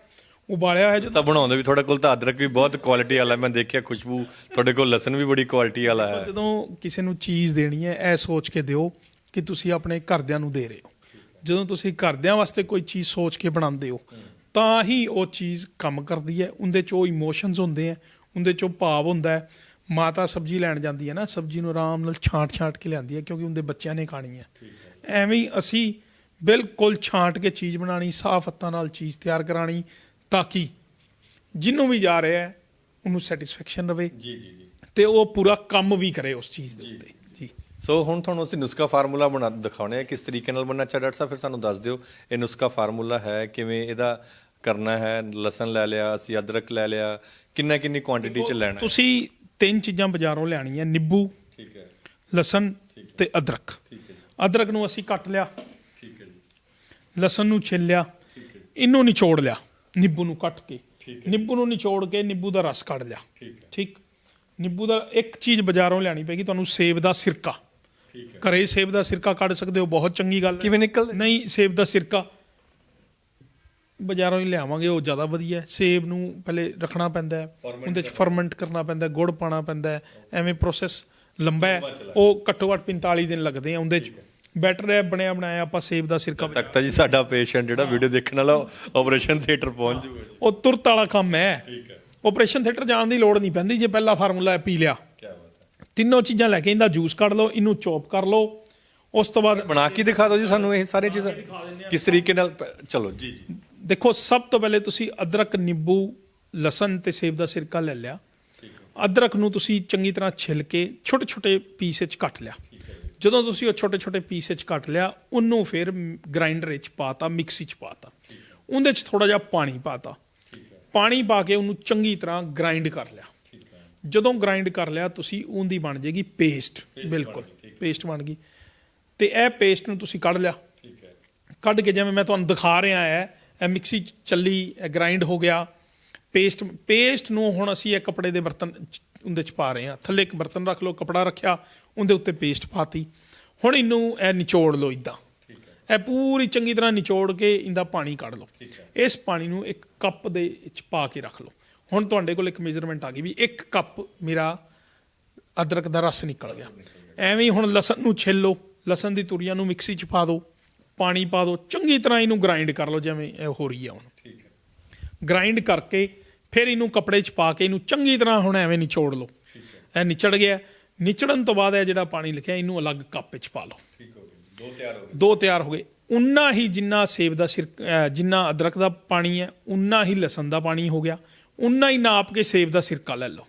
ਉਬਾਲਿਆ ਹੋਇਆ ਜਦੋਂ ਤਾਂ ਬਣਾਉਂਦੇ ਵੀ ਤੁਹਾਡੇ ਕੋਲ ਤਾਂ ਅਦਰਕ ਵੀ ਬਹੁਤ ਕੁਆਲਿਟੀ ਵਾਲਾ ਹੈ। ਮੈਂ ਦੇਖਿਆ ਖੁਸ਼ਬੂ ਤੁਹਾਡੇ ਕੋਲ ਲਸਣ ਵੀ ਬੜੀ ਕੁਆਲਿਟੀ ਵਾਲਾ ਹੈ। ਜਦੋਂ ਕਿਸੇ ਨੂੰ ਚੀਜ਼ ਦੇਣੀ ਹੈ ਇਹ ਸੋਚ ਕੇ ਦਿਓ ਕਿ ਤੁਸੀਂ ਆਪਣੇ ਘਰਦਿਆਂ ਨੂੰ ਦੇ ਰਹੇ ਹੋ। ਜਦੋਂ ਤੁਸੀਂ ਘਰਦਿਆਂ ਵਾਸਤੇ ਕੋਈ ਚੀਜ਼ ਸੋਚ ਕੇ ਬਣਾਉਂਦੇ ਹੋ ਤਾਂ ਹੀ ਉਹ ਚੀਜ਼ ਕੰਮ ਕਰਦੀ ਹੈ। ਉਹਦੇ ਚ ਉਹ ਇਮੋਸ਼ਨਸ ਹੁੰਦੇ ਆ ਉਹਦੇ ਚ ਉਹ ਭਾਵ ਹੁੰਦਾ ਹੈ। ਮਾਤਾ ਸਬਜ਼ੀ ਲੈਣ ਜਾਂਦੀ ਹੈ ਨਾ ਸਬਜ਼ੀ ਨੂੰ ਆਰਾਮ ਨਾਲ ਛਾਂਟ ਛਾਂਟ ਕੇ ਲਿਆਂਦੀ ਹੈ ਕਿਉਂਕਿ ਉਹਦੇ ਬੱਚਿਆਂ ਨੇ ਖਾਣੀ ਹੈ। ਐਵੇਂ ਹੀ ਅਸੀਂ ਬਿਲਕੁਲ ਛਾਂਟ ਕੇ ਚੀਜ਼ ਬਣਾਣੀ ਸਾਫ਼ ਹੱਥਾਂ ਨਾਲ ਚੀਜ਼ ਤਿਆਰ ਕਰਾਣੀ ਤਾਂ ਕਿ ਜਿਹਨੂੰ ਵੀ ਜਾ ਰਿਹਾ ਹੈ ਉਹਨੂੰ ਸੈਟੀਸਫੈਕਸ਼ਨ ਰਵੇ ਜੀ ਜੀ ਜੀ। ਤੇ ਉਹ ਪੂਰਾ ਕੰਮ ਵੀ ਕਰੇ ਉਸ ਚੀਜ਼ ਦੇ ਉੱਤੇ। ਸੋ ਹੁਣ ਤੁਹਾਨੂੰ ਅਸੀਂ ਨੁਸਖਾ ਫਾਰਮੂਲਾ ਬਣਾ ਦਿਖਾਉਣੇ ਆ ਕਿਸ ਤਰੀਕੇ ਨਾਲ ਬਣਨਾ ਚਾਹੀਦਾ। ਡਾਕਟਰ ਸਾਹਿਬ ਫਿਰ ਸਾਨੂੰ ਦੱਸ ਦਿਓ ਇਹ ਨੁਸਖਾ ਫਾਰਮੂਲਾ ਹੈ ਕਿਵੇਂ ਇਹਦਾ ਕਰਨਾ ਹੈ ਲਸਣ ਲੈ ਲਿਆ ਅਸੀਂ ਅਦਰਕ ਲੈ ਲਿਆ ਕਿੰਨਾ ਕਿੰਨੀ ਕੁਆਂਟੀਟੀ ਚ ਲੈਣਾ ਹੈ? ਤੁਸੀਂ ਤਿੰਨ ਚੀਜ਼ਾਂ ਬਾਜ਼ਾਰੋਂ ਲੈਣੀਆਂ ਨਿੰਬੂ ਠੀਕ ਹੈ। ਲਸਣ ਤੇ ਅਦਰਕ। ਠੀਕ ਹੈ ਅਦਰਕ ਨੂੰ ਅਸੀਂ ਕੱਟ ਲਿਆ ਠੀਕ ਹੈ ਜੀ। ਲਸਣ ਨੂੰ ਛਿੱਲ ਲਿਆ ਇਹਨੂੰ ਨਿਚੋੜ ਲਿਆ ਨਿੰਬੂ ਨੂੰ ਕੱਟ ਕੇ। ਨਿੰਬੂ ਨੂੰ ਨਿਚੋੜ ਕੇ ਨਿੰਬੂ ਦਾ ਰਸ ਕੱਢ ਲਿਆ। ਠੀਕ ਹੈ। ਠੀਕ? ਨਿੰਬੂ ਦਾ ਇੱਕ ਚੀਜ਼ ਬਾਜ਼ਾਰੋਂ ਲੈਣੀ ਪੈਗੀ ਤੁਹਾਨੂੰ ਸੇਬ ਦਾ ਸਿਰਕਾ। ਠੀਕ ਹੈ ਘਰੇ ਸੇਬ ਦਾ ਸਿਰਕਾ ਕੱਢ ਸਕਦੇ ਹੋ ਬਹੁਤ ਚੰਗੀ ਗੱਲ ਹੈ। ਕਿਵੇਂ ਨਿਕਲਦੇ? ਨਹੀਂ ਸੇਬ ਦਾ ਸਿਰਕਾ। ਬਾਜ਼ਾਰੋਂ ਹੀ ਲਿਆਵਾਂਗੇ ਉਹ ਜ਼ਿਆਦਾ ਵਧੀਆ ਹੈ। ਸੇਬ ਨੂੰ ਪਹਿਲੇ ਰੱਖਣਾ ਪੈਂਦਾ ਹੈ ਉਹਦੇ ਚ ਫਰਮੈਂਟ ਕਰਨਾ ਪੈਂਦਾ ਗੁੜ ਪਾਣਾ ਪੈਂਦਾ ਹੈ ਐਵੇਂ ਪ੍ਰੋਸੈਸ ਲੰਬਾ ਹੈ। ਉਹ ਘੱਟੋ ਘੱਟ 45 ਦਿਨ ਲੱਗਦੇ ਆ ਉਹਦੇ ਚ। ਬੈਟਰ ਹੈ। ਬਣਿਆ ਬਣਾਇਆ ਆਪਾਂ ਸੇਬ ਦਾ ਸਿਰਕਾ ਤੱਕ ਤਾਂ ਜੀ ਸਾਡਾ ਪੇਸ਼ੈਂਟ ਜਿਹੜਾ ਵੀਡੀਓ ਦੇਖਣ ਵਾਲਾ ਆਪਰੇਸ਼ਨ ਥੀਏਟਰ ਪਹੁੰਚ ਜੂਗਾ ਉਹ ਤੁਰਤ ਵਾਲਾ ਕੰਮ ਹੈ। ਠੀਕ ਹੈ। ਆਪਰੇਸ਼ਨ ਥੀਏਟਰ ਜਾਣ ਦੀ ਲੋੜ ਨਹੀਂ ਪੈਂਦੀ ਜੇ ਪਹਿਲਾ ਫਾਰਮੂਲਾ ਪੀ ਲਿਆ। ਤਿੰਨੋਂ ਚੀਜ਼ਾਂ ਲੈ ਕੇ ਇਹਦਾ ਜੂਸ ਕੱਢ ਲਓ ਇਹਨੂੰ ਚੌਪ ਕਰ ਲਓ। ਉਸ ਤੋਂ ਬਾਅਦ ਬਣਾ ਕੇ ਦਿਖਾ ਦਿਓ ਜੀ ਸਾਨੂੰ ਇਹ ਸਾਰੀਆਂ ਚੀਜ਼ਾਂ। ਕਿਸ ਤਰੀਕੇ ਨਾਲ ਚਲੋ ਜੀ ਜੀ। ਦੇਖੋ ਸਭ ਤੋਂ ਪਹਿਲੇ ਤੁਸੀਂ ਅਦਰਕ ਨਿੰਬੂ ਲਸਣ ਤੇ ਸੇਬ ਦਾ ਸਿਰਕਾ ਲੈ ਲਿਆ। ਅਦਰਕ ਨੂੰ ਤੁਸੀਂ ਚੰਗੀ ਤਰ੍ਹਾਂ ਛਿੱਲ ਕੇ ਛੋਟੇ ਛੋਟੇ ਪੀਸ ਵਿੱਚ ਕੱਟ ਲਿਆ। ਜਦੋਂ ਤੁਸੀਂ ਉਹ ਛੋਟੇ ਛੋਟੇ ਪੀਸ ਵਿੱਚ ਕੱਟ ਲਿਆ ਉਹਨੂੰ ਫਿਰ ਗ੍ਰਾਈਂਡਰ ਵਿੱਚ ਪਾਤਾ ਮਿਕਸੀ 'ਚ ਪਾਤਾ। ਉਹਦੇ 'ਚ ਥੋੜਾ ਜਿਹਾ ਪਾਣੀ ਪਾਤਾ। ਪਾਣੀ ਪਾ ਕੇ ਉਹਨੂੰ ਚੰਗੀ ਤਰ੍ਹਾਂ ਗ੍ਰਾਈਂਡ ਕਰ ਲਿਆ। ਜਦੋਂ ਗ੍ਰਾਈਂਡ ਕਰ ਲਿਆ ਤੁਸੀਂ ਉਹਦੀ ਬਣ ਜਾਏਗੀ ਪੇਸਟ ਬਿਲਕੁਲ ਪੇਸਟ ਬਣ ਗਈ। ਤੇ ਇਹ ਪੇਸਟ ਨੂੰ ਤੁਸੀਂ ਕੱਢ ਲਿਆ। ਠੀਕ ਹੈ। ਕੱਢ ਕੇ ਜਿਵੇਂ ਮੈਂ ਤੁਹਾਨੂੰ ਦਿਖਾ ਰਿਹਾ ਹੈ ਇਹ ਮਿਕਸੀ ਚ ਚੱਲੀ ਗ੍ਰਾਈਂਡ ਹੋ ਗਿਆ। ਪੇਸਟ ਪੇਸਟ ਨੂੰ ਹੁਣ ਅਸੀਂ ਇਹ ਕੱਪੜੇ ਦੇ ਬਰਤਨ ਉਹਦੇ ਚ ਪਾ ਰਹੇ ਹਾਂ। ਥੱਲੇ ਇੱਕ ਬਰਤਨ ਰੱਖ ਲਓ ਕਪੜਾ ਰੱਖਿਆ ਉਹਦੇ ਉੱਤੇ ਪੇਸਟ ਪਾਤੀ। ਹੁਣ ਇਹਨੂੰ ਇਹ ਨਿਚੋੜ ਲਓ ਇਦਾਂ ਇਹ ਪੂਰੀ ਚੰਗੀ ਤਰ੍ਹਾਂ ਨਿਚੋੜ ਕੇ ਇਹਦਾ ਪਾਣੀ ਕੱਢ ਲਓ। ਇਸ ਪਾਣੀ ਨੂੰ ਇੱਕ ਕੱਪ ਦੇ ਵਿੱਚ ਪਾ ਕੇ ਰੱਖ ਲਓ। ਹੁਣ ਤੁਹਾਡੇ ਕੋਲ ਇੱਕ ਮੇਜ਼ਰਮੈਂਟ ਆ ਗਈ ਵੀ ਇੱਕ ਕੱਪ ਮੇਰਾ ਅਦਰਕ ਦਾ ਰਸ ਨਿਕਲ ਗਿਆ। ਐਵੇਂ ਹੀ ਹੁਣ ਲਸਣ ਨੂੰ ਛਿੱਲ ਲਸਣ ਦੀ ਤੁਰੀਆਂ ਨੂੰ ਮਿਕਸੀ 'ਚ ਪਾ ਦਿਓ ਪਾਣੀ ਪਾ ਦਿਓ ਚੰਗੀ ਤਰ੍ਹਾਂ ਇਹਨੂੰ ਗ੍ਰਾਈਂਡ ਕਰ ਲਓ ਜਿਵੇਂ ਇਹ ਹੋ ਰਹੀ ਹੈ ਹੁਣ। ਠੀਕ ਹੈ। ਗ੍ਰਾਈਂਡ ਕਰਕੇ ਫਿਰ ਇਹਨੂੰ ਕੱਪੜੇ 'ਚ ਪਾ ਕੇ ਇਹਨੂੰ ਚੰਗੀ ਤਰ੍ਹਾਂ ਹੁਣ ਐਵੇਂ ਨਿਚੋੜ ਲਓ। ਇਹ ਨਿਚੜ ਗਿਆ। ਨਿਚੜਨ ਤੋਂ ਬਾਅਦ ਇਹ ਜਿਹੜਾ ਪਾਣੀ ਲਿਖਿਆ ਇਹਨੂੰ ਅਲੱਗ ਕੱਪ ਵਿੱਚ ਪਾ ਲਓ। ਠੀਕ ਹੋ ਦੋ ਤਿਆਰ ਹੋ ਗਏ। ਦੋ ਤਿਆਰ ਹੋ ਗਏ। ਉਨਾ ਹੀ ਜਿੰਨਾ ਸੇਬ ਦਾ ਸਿਰ ਜਿੰਨਾ ਅਦਰਕ ਦਾ ਪਾਣੀ ਹੈ ਉਨਾ ਹੀ ਲਸਣ ਦਾ ਪਾਣੀ ਹੋ ਗਿਆ। ਉਨਾ ਹੀ ਨਾਪ ਕੇ ਸੇਬ ਦਾ ਸਿਰਕਾ ਲੈ ਲਓ।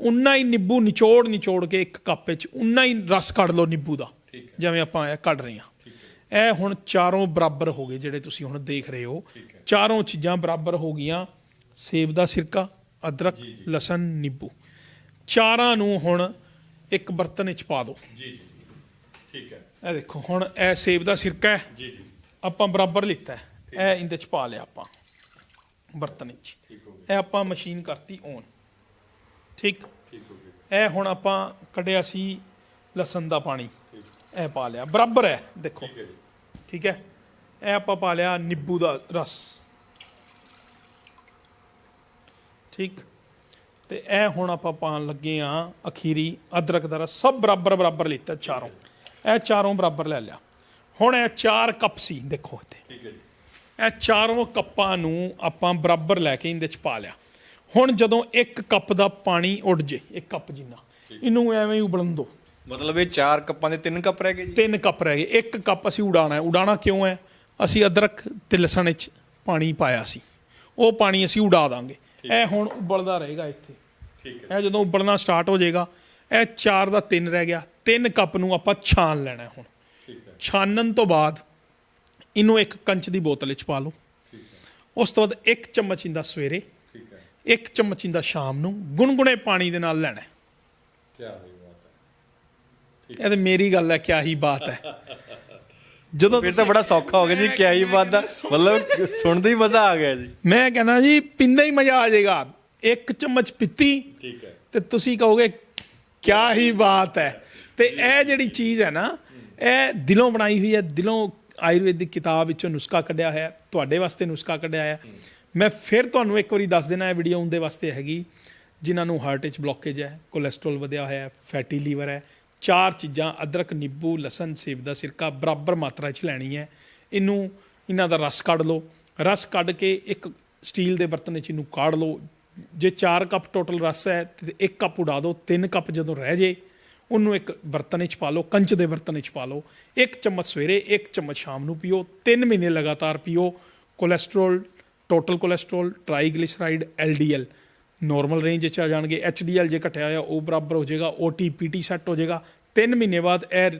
ਉਨਾ ਹੀ ਨਿੰਬੂ ਨਿਚੋੜ ਨਿਚੋੜ ਕੇ ਇੱਕ ਕੱਪ ਵਿੱਚ ਉਨਾ ਹੀ ਰਸ ਕੱਢ ਲਓ ਨਿੰਬੂ ਦਾ। ਜਿਵੇਂ ਆਪਾਂ ਇਹ ਕੱਢ ਰਹੇ ਹਾਂ। ਇਹ ਹੁਣ ਚਾਰੋਂ ਬਰਾਬਰ ਹੋ ਗਏ ਜਿਹੜੇ ਤੁਸੀਂ ਹੁਣ ਦੇਖ ਰਹੇ ਹੈ। ਚਾਰੋਂ ਚੀਜ਼ਾਂ ਬਰਾਬਰ ਹੋ ਗਈਆਂ ਸੇਬ ਦਾ ਸਿਰਕਾ ਅਦਰਕ ਲਸਣ ਨਿੰਬੂ। ਚਾਰਾਂ ਨੂੰ ਹੁਣ ਇੱਕ ਬਰਤਨ ਵਿੱਚ ਪਾ ਦਿਓ। ਜੀ ਜੀ। ਠੀਕ ਹੈ। ਇਹ ਦੇਖੋ ਹੁਣ ਇਹ ਸੇਬ ਦਾ ਸਿਰਕਾ ਹੈ। ਜੀ ਜੀ। ਆਪਾਂ ਬਰਾਬਰ ਲਿੱਤਾ ਹੈ। ਇਹ ਇਹਦੇ ਚ ਪਾ ਲਿਆ ਆਪਾਂ। ਬਰਤਨ ਵਿੱਚ। ਇਹ ਆਪਾਂ ਮਸ਼ੀਨ ਕਰਤੀ ਔਨ ਠੀਕ? ਠੀਕ ਹੋ ਗਿਆ। ਇਹ ਹੁਣ ਆਪਾਂ ਕੱਢਿਆ ਸੀ ਲਸਣ ਦਾ ਪਾਣੀ। ਇਹ ਪਾ ਲਿਆ। ਬਰਾਬਰ ਹੈ ਦੇਖੋ। ਠੀਕ ਹੈ ਇਹ ਆਪਾਂ ਪਾ ਲਿਆ ਨਿੰਬੂ ਦਾ ਰਸ। ਠੀਕ? ਤੇ ਇਹ ਹੁਣ ਆਪਾਂ ਪਾਣ ਲੱਗੇ ਆ ਅਖੀਰੀ ਅਦਰਕ ਦਾ ਰਸ। ਸਭ ਬਰਾਬਰ ਬਰਾਬਰ ਲਿੱਤਾ ਚਾਰੋਂ। ਇਹ ਚਾਰੋਂ ਬਰਾਬਰ ਲੈ ਲਿਆ। ਹੁਣ ਇਹ ਚਾਰ ਕੱਪ ਸੀ ਦੇਖੋ ਇੱਥੇ। ਠੀਕ ਹੈ ਜੀ। ਇਹ ਚਾਰੋਂ ਕੱਪਾਂ ਨੂੰ ਆਪਾਂ ਬਰਾਬਰ ਲੈ ਕੇ ਇਹਦੇ ਚ ਪਾ ਲਿਆ। ਹੁਣ ਜਦੋਂ ਇੱਕ ਕੱਪ ਦਾ ਪਾਣੀ ਉੱਡ ਜੇ ਇੱਕ ਕੱਪ ਜਿੰਨਾ ਇਹਨੂੰ ਐਵੇਂ ਹੀ ਉਬਲਣ ਦਿਓ ਮਤਲਬ ਇਹ ਚਾਰ ਕੱਪਾਂ ਦੇ ਤਿੰਨ ਕੱਪ ਰਹਿ ਗਏ ਜੀ? ਤਿੰਨ ਕੱਪ ਰਹਿ ਗਏ। ਇੱਕ ਕੱਪ ਅਸੀਂ ਉਡਾਣਾ ਹੈ। ਉਡਾਣਾ ਕਿਉਂ ਹੈ? ਅਸੀਂ ਅਦਰਕ ਤੇ ਲਸਣ ਵਿੱਚ ਪਾਣੀ ਪਾਇਆ ਸੀ। ਉਹ ਪਾਣੀ ਅਸੀਂ ਉਡਾ ਦਾਂਗੇ। ਇਹ ਹੁਣ ਉਬਲਦਾ ਰਹੇਗਾ ਇੱਥੇ। ਠੀਕ ਇਹ ਜਦੋਂ ਉਬਲਣਾ ਸਟਾਰਟ ਹੋ ਜਾਏਗਾ ਇਹ ਚਾਰ ਦਾ ਤਿੰਨ ਰਹਿ ਗਿਆ। ਤਿੰਨ ਕੱਪ ਨੂੰ ਆਪਾਂ ਛਾਣ ਲੈਣਾ ਹੈ ਹੁਣ। ਠੀਕ ਹੈ। ਛਾਨਣ ਤੋਂ ਬਾਅਦ ਇਹਨੂੰ ਇੱਕ ਕੰਚ ਦੀ ਬੋਤਲ ਵਿੱਚ ਪਾ ਲਓ। ਠੀਕ ਹੈ। ਉਸ ਤੋਂ ਬਾਅਦ ਇੱਕ ਚਮਚ ਇੰਦਾ ਸਵੇਰੇ ਠੀਕ ਹੈ। ਇੱਕ ਚਮਚ ਇੰਦਾ ਸ਼ਾਮ ਨੂੰ ਗੁਨਗੁਨੇ ਪਾਣੀ ਦੇ ਨਾਲ ਲੈਣਾ। ਹੈ। ਕੀ ਹੋਈ ਬਾਤ ਹੈ। ਇਹ ਤੇ ਮੇਰੀ ਗੱਲ ਹੈ ਕਿਆ ਹੀ ਬਾਤ ਹੈ। ਜਦੋਂ ਫਿਰ ਤਾਂ ਬੜਾ ਸੌਖਾ ਹੋ ਗਿਆ ਜੀ ਕਿਆ ਹੀ ਬਾਤ ਦਾ ਮਤਲਬ ਸੁਣਦੇ ਹੀ ਮਜ਼ਾ ਆ ਗਿਆ ਜੀ। ਮੈਂ ਕਹਿੰਦਾ ਜੀ ਪਿੰਦਾ ਹੀ ਮਜ਼ਾ ਆ ਜਾਏਗਾ। ਇੱਕ ਚਮਚ ਪੀਤੀ ਠੀਕ ਹੈ। ਤੇ ਤੁਸੀਂ ਕਹੋਗੇ ਕਿਆ ਹੀ ਬਾਤ ਹੈ। ਤੇ ਇਹ ਜਿਹੜੀ ਚੀਜ਼ ਹੈ ਨਾ ਇਹ ਦਿਲੋਂ ਬਣਾਈ ਹੋਈ ਹੈ ਦਿਲੋਂ ਆਯੁਰਵੈਦਿਕ ਕਿਤਾਬ ਵਿੱਚੋਂ ਨੁਸਖਾ ਕੱਢਿਆ ਹੋਇਆ, ਤੁਹਾਡੇ ਵਾਸਤੇ ਨੁਸਖਾ ਕੱਢਿਆ ਹੈ ਮੈਂ ਫਿਰ ਤੁਹਾਨੂੰ ਇੱਕ ਵਾਰੀ ਦੱਸ ਦੇਣਾ ਇਹ ਵੀਡੀਓ ਉਹਦੇ ਵਾਸਤੇ ਹੈਗੀ, ਜਿਨ੍ਹਾਂ ਨੂੰ ਹਾਰਟ ਵਿੱਚ ਬਲੌਕੇਜ ਹੈ ਕੋਲੇਸਟ੍ਰੋਲ ਵਧਿਆ ਹੋਇਆ ਹੈ ਫੈਟੀ ਲੀਵਰ ਹੈ, ਚਾਰ ਚੀਜ਼ਾਂ, ਅਦਰਕ, ਨਿੰਬੂ, ਲਸਣ, ਸੇਬ ਦਾ ਸਿਰਕਾ, ਬਰਾਬਰ ਮਾਤਰਾ 'ਚ ਲੈਣੀ ਹੈ। ਇਹਨੂੰ, ਇਹਨਾਂ ਦਾ ਰਸ ਕੱਢ ਲਓ। ਰਸ ਕੱਢ ਕੇ ਇੱਕ ਸਟੀਲ ਦੇ ਬਰਤਨ ਵਿੱਚ ਇਹਨੂੰ ਕਾੜ ਲਓ। ਜੇ 4 ਕੱਪ ਟੋਟਲ ਰਸ ਹੈ, ਤੇ ਇੱਕ ਕੱਪ ਉਡਾ ਦਿਓ, ਤਿੰਨ ਕੱਪ ਜਦੋਂ ਰਹਿ ਜੇ ਉਹਨੂੰ ਇੱਕ ਬਰਤਨ ਵਿੱਚ ਪਾ ਲਓ, ਕੰਚ ਦੇ ਬਰਤਨ ਵਿੱਚ ਪਾ ਲਓ। ਇੱਕ ਚਮਚ ਸਵੇਰੇ, ਇੱਕ ਚਮਚ ਸ਼ਾਮ ਨੂੰ ਪੀਓ। 3 ਮਹੀਨੇ ਲਗਾਤਾਰ ਪੀਓ। Cholesterol total cholesterol triglyceride LDL normal range 'ਚ ਆ ਜਾਣਗੇ। ਐਚਡੀਐਲ ਜੇ ਘਟਿਆ ਹੋਇਆ, ਉਹ ਬਰਾਬਰ ਹੋ ਜਾਏਗਾ। ਓਟੀਪੀਟੀ ਸੈੱਟ ਹੋ ਜਾਏਗਾ। 3 ਮਹੀਨੇ ਬਾਅਦ ਇਹ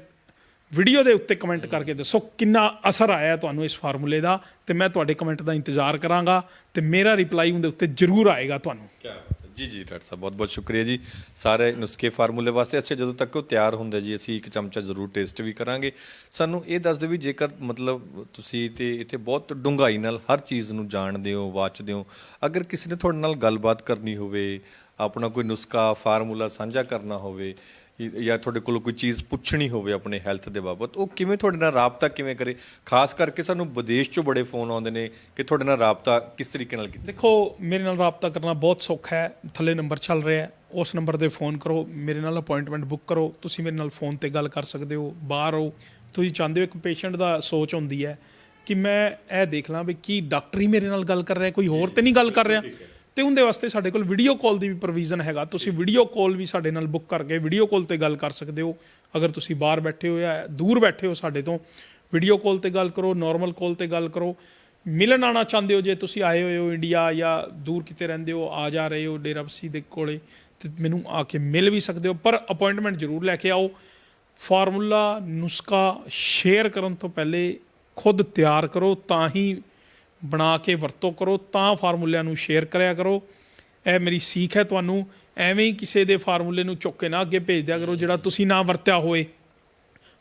ਵੀਡੀਓ ਦੇ ਉੱਤੇ ਕਮੈਂਟ ਕਰਕੇ ਦੱਸੋ ਕਿੰਨਾ ਅਸਰ ਆਇਆ ਤੁਹਾਨੂੰ ਇਸ ਫਾਰਮੂਲੇ ਦਾ। ਤੇ ਮੈਂ ਤੁਹਾਡੇ ਕਮੈਂਟ ਦਾ ਇੰਤਜ਼ਾਰ ਕਰਾਂਗਾ। ਤੇ ਮੇਰਾ ਰਿਪਲਾਈ ਉਹਦੇ ਉੱਤੇ ਜ਼ਰੂਰ ਆਏਗਾ ਤੁਹਾਨੂੰ। ਜੀ ਜੀ, ਡਾਕਟਰ ਸਾਹਿਬ ਬਹੁਤ ਬਹੁਤ ਸ਼ੁਕਰੀਆ ਜੀ। ਸਾਰੇ ਨੁਸਖੇ ਫਾਰਮੂਲੇ ਵਾਸਤੇ ਅੱਛਾ, ਜਦੋਂ ਤੱਕ ਉਹ ਤਿਆਰ ਹੁੰਦਾ ਜੀ, ਅਸੀਂ ਇੱਕ ਚਮਚਾ ਜ਼ਰੂਰ ਟੇਸਟ ਵੀ ਕਰਾਂਗੇ। ਸਾਨੂੰ ਇਹ ਦੱਸ ਦਿਓ ਵੀ ਜੇਕਰ ਮਤਲਬ ਤੁਸੀਂ ਤੇ ਇੱਥੇ ਬਹੁਤ ਡੂੰਘਾਈ ਨਾਲ ਹਰ ਚੀਜ਼ ਨੂੰ ਜਾਣਦੇ ਹੋ, ਵਾਚਦੇ ਹੋ, ਅਗਰ ਕਿਸੇ ਨੇ ਤੁਹਾਡੇ ਨਾਲ ਗੱਲਬਾਤ ਕਰਨੀ ਹੋਵੇ, ਆਪਣਾ ਕੋਈ ਨੁਸਖਾ, ਫਾਰਮੂਲਾ ਸਾਂਝਾ ਕਰਨਾ ਹੋਵੇ ਜਾਂ ਤੁਹਾਡੇ ਕੋਲ ਕੋਈ ਚੀਜ਼ ਪੁੱਛਣੀ ਹੋਵੇ ਆਪਣੇ ਹੈਲਥ ਦੇ ਬਾਬਤ, ਉਹ ਕਿਵੇਂ ਤੁਹਾਡੇ ਨਾਲ ਰਾਬਤਾ ਕਿਵੇਂ ਕਰੇ? ਖਾਸ ਕਰਕੇ ਸਾਨੂੰ ਵਿਦੇਸ਼ ਚੋਂ ਬੜੇ ਫੋਨ ਆਉਂਦੇ ਨੇ ਕਿ ਤੁਹਾਡੇ ਨਾਲ ਰਾਬਤਾ ਕਿਸ ਤਰੀਕੇ ਨਾਲ ਕੀਤਾ? ਦੇਖੋ, ਮੇਰੇ ਨਾਲ ਰਾਬਤਾ ਕਰਨਾ ਬਹੁਤ ਸੌਖਾ ਹੈ, ਥੱਲੇ ਨੰਬਰ ਚੱਲ ਰਿਹਾ ਹੈ, ਉਸ ਨੰਬਰ ਤੇ ਫੋਨ ਕਰੋ, ਮੇਰੇ ਨਾਲ ਅਪਾਇੰਟਮੈਂਟ ਬੁੱਕ ਕਰੋ, ਤੁਸੀਂ ਮੇਰੇ ਨਾਲ ਫੋਨ ਤੇ ਗੱਲ ਕਰ ਸਕਦੇ ਹੋ, ਬਾਹਰ ਹੋ ਤੁਸੀਂ ਚਾਹੁੰਦੇ ਹੋ ਇੱਕ ਪੇਸ਼ੈਂਟ ਦਾ ਸੋਚ ਹੁੰਦੀ ਹੈ ਕਿ ਮੈਂ ਇਹ ਦੇਖ ਲਾਂ ਵੀ ਕੀ ਡਾਕਟਰ ਹੀ ਮੇਰੇ ਨਾਲ ਗੱਲ ਕਰ ਰਿਹਾ ਕੋਈ ਹੋਰ ਤੇ ਨਹੀਂ ਗੱਲ ਕਰ ਰਿਹਾ। ਤੇ ਉਹਦੇ ਵਾਸਤੇ ਸਾਡੇ ਕੋਲ ਵੀਡੀਓ ਕਾਲ ਦੀ ਵੀ ਪ੍ਰੋਵੀਜ਼ਨ ਹੈਗਾ। ਤੁਸੀਂ ਵੀਡੀਓ ਕਾਲ ਵੀ ਸਾਡੇ ਨਾਲ ਬੁੱਕ ਕਰਕੇ ਵੀਡੀਓ ਕਾਲ ਤੇ ਗੱਲ ਕਰ ਸਕਦੇ ਹੋ। ਅਗਰ ਤੁਸੀਂ ਬਾਹਰ ਬੈਠੇ ਹੋ ਜਾਂ ਦੂਰ ਬੈਠੇ ਹੋ ਸਾਡੇ ਤੋਂ ਵੀਡੀਓ ਕਾਲ ਤੇ ਗੱਲ ਕਰੋ ਨਾਰਮਲ ਕਾਲ ਤੇ ਗੱਲ ਕਰੋ। ਮਿਲਣ ਆਣਾ ਚਾਹੁੰਦੇ ਹੋ, ਜੇ ਤੁਸੀਂ ਆਏ ਹੋਏ ਹੋ ਇੰਡੀਆ ਜਾਂ ਦੂਰ ਕਿਤੇ ਰਹਿੰਦੇ ਹੋ, ਆ ਜਾ ਰਹੇ ਹੋ ਡੇਰਾ ਬਸੀ ਦੇ ਕੋਲੇ, ਤੇ ਮੈਨੂੰ ਆ ਕੇ ਮਿਲ ਵੀ ਸਕਦੇ ਹੋ। ਪਰ ਅਪਾਇੰਟਮੈਂਟ ਜ਼ਰੂਰ ਲੈ ਕੇ ਆਓ। ਫਾਰਮੂਲਾ ਨੁਸਖਾ ਸ਼ੇਅਰ ਕਰਨ ਤੋਂ ਪਹਿਲੇ ਖੁਦ ਤਿਆਰ ਕਰੋ, ਤਾਂ ਹੀ ਬਣਾ ਕੇ ਵਰਤੋਂ ਕਰੋ, ਤਾਂ ਫਾਰਮੂਲਿਆਂ ਨੂੰ ਸ਼ੇਅਰ ਕਰਿਆ ਕਰੋ। ਇਹ ਮੇਰੀ ਸੀਖ ਹੈ ਤੁਹਾਨੂੰ। ਐਵੇਂ ਹੀ ਕਿਸੇ ਦੇ ਫਾਰਮੂਲੇ ਨੂੰ ਚੁੱਕ ਕੇ ਨਾ ਅੱਗੇ ਭੇਜ ਦਿਆ ਕਰੋ, ਜਿਹੜਾ ਤੁਸੀਂ ਨਾ ਵਰਤਿਆ ਹੋਵੇ।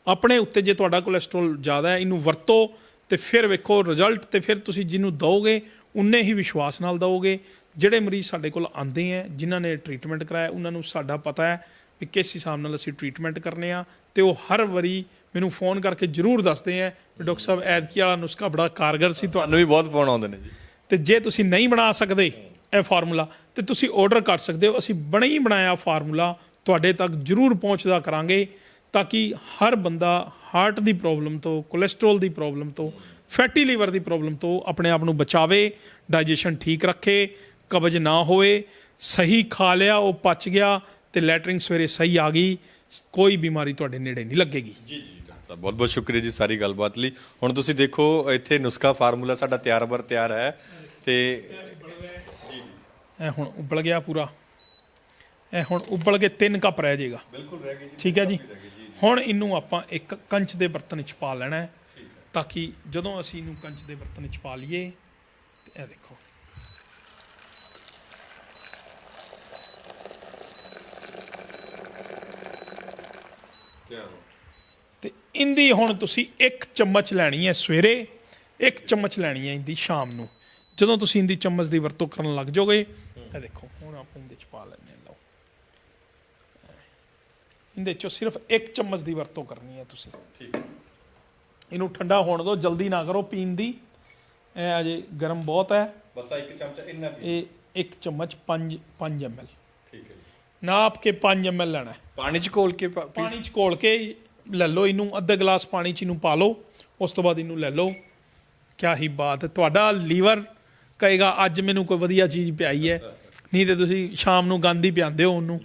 ਆਪਣੇ ਉੱਤੇ ਜੇ ਤੁਹਾਡਾ ਕੋਲੇਸਟ੍ਰੋਲ ਜ਼ਿਆਦਾ ਹੈ, ਇਹਨੂੰ ਵਰਤੋ ਤੇ ਫਿਰ ਵੇਖੋ ਰਿਜ਼ਲਟ ਤੇ ਫਿਰ ਤੁਸੀਂ ਜਿਹਨੂੰ ਦਓਗੇ, ਉਨੇ ਹੀ ਵਿਸ਼ਵਾਸ ਨਾਲ ਦਓਗੇ। ਜਿਹੜੇ ਮਰੀਜ਼ ਸਾਡੇ ਕੋਲ ਆਉਂਦੇ ਆ ਜਿਨ੍ਹਾਂ ਨੇ ਟ੍ਰੀਟਮੈਂਟ ਕਰਾਇਆ ਉਹਨਾਂ ਨੂੰ ਸਾਡਾ ਪਤਾ ਹੈ ਵੀ ਕਿਸ ਹਿਸਾਬ ਨਾਲ ਅਸੀਂ ਟ੍ਰੀਟਮੈਂਟ ਕਰਨੇ ਆ ਤੇ ਉਹ ਹਰ ਵਾਰੀ ਮੈਨੂੰ ਫੋਨ ਕਰਕੇ ਜ਼ਰੂਰ ਦੱਸਦੇ ਆ ਡਾਕਟਰ ਸਾਹਿਬ ਐਤਕੀ ਵਾਲਾ ਨੁਸਖਾ ਬੜਾ ਕਾਰਗਰ ਸੀ ਤੁਹਾਨੂੰ ਵੀ ਬਹੁਤ ਫੋਨ ਆਉਂਦੇ ਨੇ ਜੀ। ਤੇ ਜੇ ਤੁਸੀਂ ਨਹੀਂ ਬਣਾ ਸਕਦੇ ਇਹ ਫਾਰਮੂਲਾ ਤੇ ਤੁਸੀਂ ਆਰਡਰ ਕਰ ਸਕਦੇ ਹੋ। ਅਸੀਂ ਬਣਾ ਹੀ ਬਣਾਇਆ ਫਾਰਮੂਲਾ ਤੁਹਾਡੇ ਤੱਕ ਜ਼ਰੂਰ ਪਹੁੰਚਦਾ ਕਰਾਂਗੇ ਤਾਂ ਕਿ ਹਰ ਬੰਦਾ ਹਾਰਟ ਦੀ ਪ੍ਰੋਬਲਮ ਤੋਂ ਕੋਲੇਸਟ੍ਰੋਲ ਦੀ ਪ੍ਰੋਬਲਮ ਤੋਂ ਫੈਟੀ ਲੀਵਰ ਦੀ ਪ੍ਰੋਬਲਮ ਤੋਂ ਆਪਣੇ ਆਪ ਨੂੰ ਬਚਾਵੇ ਡਾਈਜੈਸ਼ਨ ਠੀਕ ਰੱਖੇ ਕਬਜ਼ ਨਾ ਹੋਵੇ ਸਹੀ ਖਾ ਲਿਆ ਉਹ ਪਚ ਗਿਆ ਤੇ ਲੈਟਰਿੰਗ ਸਵੇਰੇ ਸਹੀ ਆ ਗਈ ਕੋਈ ਬਿਮਾਰੀ ਤੁਹਾਡੇ ਨੇੜੇ ਨਹੀਂ ਲੱਗੇਗੀ। ਜੀ ਜੀ। ਸਾਹਿਬ ਬਹੁਤ ਬਹੁਤ ਸ਼ੁਕਰੀਆ ਜੀ ਸਾਰੀ ਗੱਲਬਾਤ ਲਈ। ਹੁਣ ਤੁਸੀਂ ਦੇਖੋ ਇੱਥੇ ਨੁਸਖਾ ਫਾਰਮੂਲਾ ਸਾਡਾ ਤਿਆਰ ਬਰ ਤਿਆਰ ਹੈ ਤੇ ਇਹ ਹੁਣ ਉਬਲ ਗਿਆ ਪੂਰਾ। ਇਹ ਹੁਣ ਉਬਲ ਕੇ 3 ਕੱਪ ਰਹਿ ਜਾਏਗਾ। ਬਿਲਕੁਲ ਰਹਿ ਗਈ ਠੀਕ ਹੈ ਜੀ? ਹੁਣ ਇਹਨੂੰ ਆਪਾਂ ਇੱਕ ਕੰਚ ਦੇ ਬਰਤਨ ਵਿੱਚ ਪਾ ਲੈਣਾ ਹੈ ਤਾਂ ਕਿ ਜਦੋਂ ਅਸੀਂ ਇਹਨੂੰ ਕੰਚ ਦੇ ਬਰਤਨ ਵਿੱਚ ਪਾ ਲਈਏ ਤੇ ਇਹ ਦੇਖੋ। ਜੀ ਤੇ ਇੰਦੀ ਹੁਣ ਤੁਸੀਂ ਇੱਕ ਚਮਚ ਲੈਣੀ ਹੈ ਸਵੇਰੇ ਇੱਕ ਚਮਚ ਲੈਣੀ ਹੈ ਇੰਦੀ ਸ਼ਾਮ ਨੂੰ। ਜਦੋਂ ਤੁਸੀਂ ਇੰਦੀ ਚਮਚ ਦੀ ਵਰਤੋਂ ਕਰਨ ਲੱਗ ਜਾਓਗੇ ਇਹ ਦੇਖੋ ਹੁਣ ਆਪਾਂ ਇਹਦੇ ਚ ਪਾ ਲੈਣੇ ਲਓ। ਇਹਦੇ ਚੋਂ ਸਿਰਫ ਇੱਕ ਚਮਚ ਦੀ ਵਰਤੋਂ ਕਰਨੀ ਹੈ ਤੁਸੀਂ। ਠੀਕ ਇਹਨੂੰ ਠੰਡਾ ਹੋਣ ਦਿਓ ਜਲਦੀ ਨਾ ਕਰੋ ਪੀਣ ਦੀ। ਇਹ ਅਜੇ ਗਰਮ ਬਹੁਤ ਹੈ। ਬਸ ਇੱਕ ਚਮਚਾ ਇੰਨਾ ਵੀ ਇਹ ਇੱਕ ਚਮਚ 5 5 ml ਠੀਕ ਹੈ ਜੀ। ਨਾਪ ਕੇ 5 ml ਲੈਣਾ ਪਾਣੀ ਚ ਘੋਲ ਕੇ ਪਾ- ਪਾਣੀ ਚ ਘੋਲ ਕੇ ਲੈ ਲਓ ਇਹਨੂੰ ਅੱਧਾ ਗਲਾਸ ਪਾਣੀ ਚ ਇਹਨੂੰ ਪਾ ਲਓ ਉਸ ਤੋਂ ਬਾਅਦ ਇਹਨੂੰ ਲੈ ਲਓ। ਕਿਆ ਹੀ ਬਾਤ ਹੈ ਤੁਹਾਡਾ ਲੀਵਰ ਕਹੇਗਾ ਅੱਜ ਮੈਨੂੰ ਕੋਈ ਵਧੀਆ ਚੀਜ਼ ਪਿਆਈ ਹੈ। ਨਹੀਂ ਤੇ ਤੁਸੀਂ ਸ਼ਾਮ ਨੂੰ ਗੰਦ ਹੀ ਪਿਆਉਂਦੇ ਹੋ ਉਹਨੂੰ।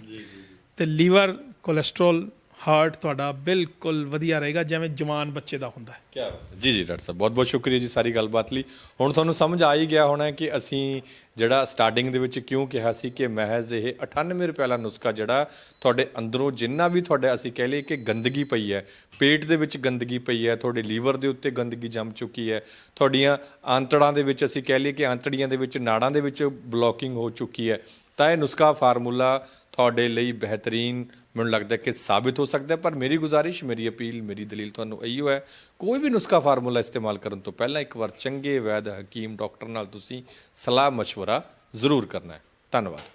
ਤੇ ਲੀਵਰ ਕੋਲੇਸਟ੍ਰੋਲ ਹਾਰਟ ਤੁਹਾਡਾ ਬਿਲਕੁਲ ਵਧੀਆ ਰਹੇਗਾ, ਜਿਵੇਂ ਜਵਾਨ ਬੱਚੇ ਦਾ ਹੁੰਦਾ ਹੈ। ਕਿਆ ਜੀ ਜੀ, ਡਾਕਟਰ ਸਾਹਿਬ, ਬਹੁਤ ਬਹੁਤ ਸ਼ੁਕਰੀਆ ਜੀ ਸਾਰੀ ਗੱਲਬਾਤ ਲਈ। ਹੁਣ ਤੁਹਾਨੂੰ ਸਮਝ ਆ ਹੀ ਗਿਆ ਹੋਣਾ ਹੈ ਕਿ ਅਸੀਂ ਜਿਹੜਾ ਸਟਾਰਟਿੰਗ ਦੇ ਵਿੱਚ ਕਿਉਂ ਕਿਹਾ ਸੀ ਕਿ ਮਹਿਜ਼ ਇਹ 98 ਰੁਪਏ ਵਾਲਾ ਨੁਸਖਾ ਜਿਹੜਾ ਤੁਹਾਡੇ ਅੰਦਰੋਂ ਜਿੰਨਾ ਵੀ ਤੁਹਾਡੇ ਅਸੀਂ ਕਹਿ ਲਈਏ ਕਿ ਗੰਦਗੀ ਪਈ ਹੈ, ਪੇਟ ਦੇ ਵਿੱਚ ਗੰਦਗੀ ਪਈ ਹੈ, ਤੁਹਾਡੇ ਲੀਵਰ ਦੇ ਉੱਤੇ ਗੰਦਗੀ ਜੰਮ ਚੁੱਕੀ ਹੈ, ਤੁਹਾਡੀਆਂ ਆਂਤੜਾਂ ਦੇ ਵਿੱਚ ਅਸੀਂ ਕਹਿ ਲਈਏ ਕਿ ਆਂਤੜੀਆਂ ਦੇ ਵਿੱਚ, ਨਾੜਾਂ ਦੇ ਵਿੱਚ ਬਲੋਕਿੰਗ ਹੋ ਚੁੱਕੀ ਹੈ, ਤਾਂ ਇਹ ਨੁਸਖਾ ਫਾਰਮੂਲਾ ਤੁਹਾਡੇ ਲਈ ਬਿਹਤਰੀਨ ਮੈਨੂੰ ਲੱਗਦਾ ਕਿ ਸਾਬਿਤ ਹੋ ਸਕਦਾ ਹੈ ਪਰ ਮੇਰੀ ਗੁਜ਼ਾਰਿਸ਼ ਮੇਰੀ ਅਪੀਲ ਮੇਰੀ ਦਲੀਲ ਤੁਹਾਨੂੰ ਇਹੀ ਹੈ ਕੋਈ ਵੀ ਨੁਸਖਾ ਫਾਰਮੂਲਾ ਇਸਤੇਮਾਲ ਕਰਨ ਤੋਂ ਪਹਿਲਾਂ ਇੱਕ ਵਾਰ ਚੰਗੇ ਵੈਦ ਹਕੀਮ ਡਾਕਟਰ ਨਾਲ ਤੁਸੀਂ ਸਲਾਹ مشورہ ਜ਼ਰੂਰ ਕਰਨਾ ਹੈ ਧੰਨਵਾਦ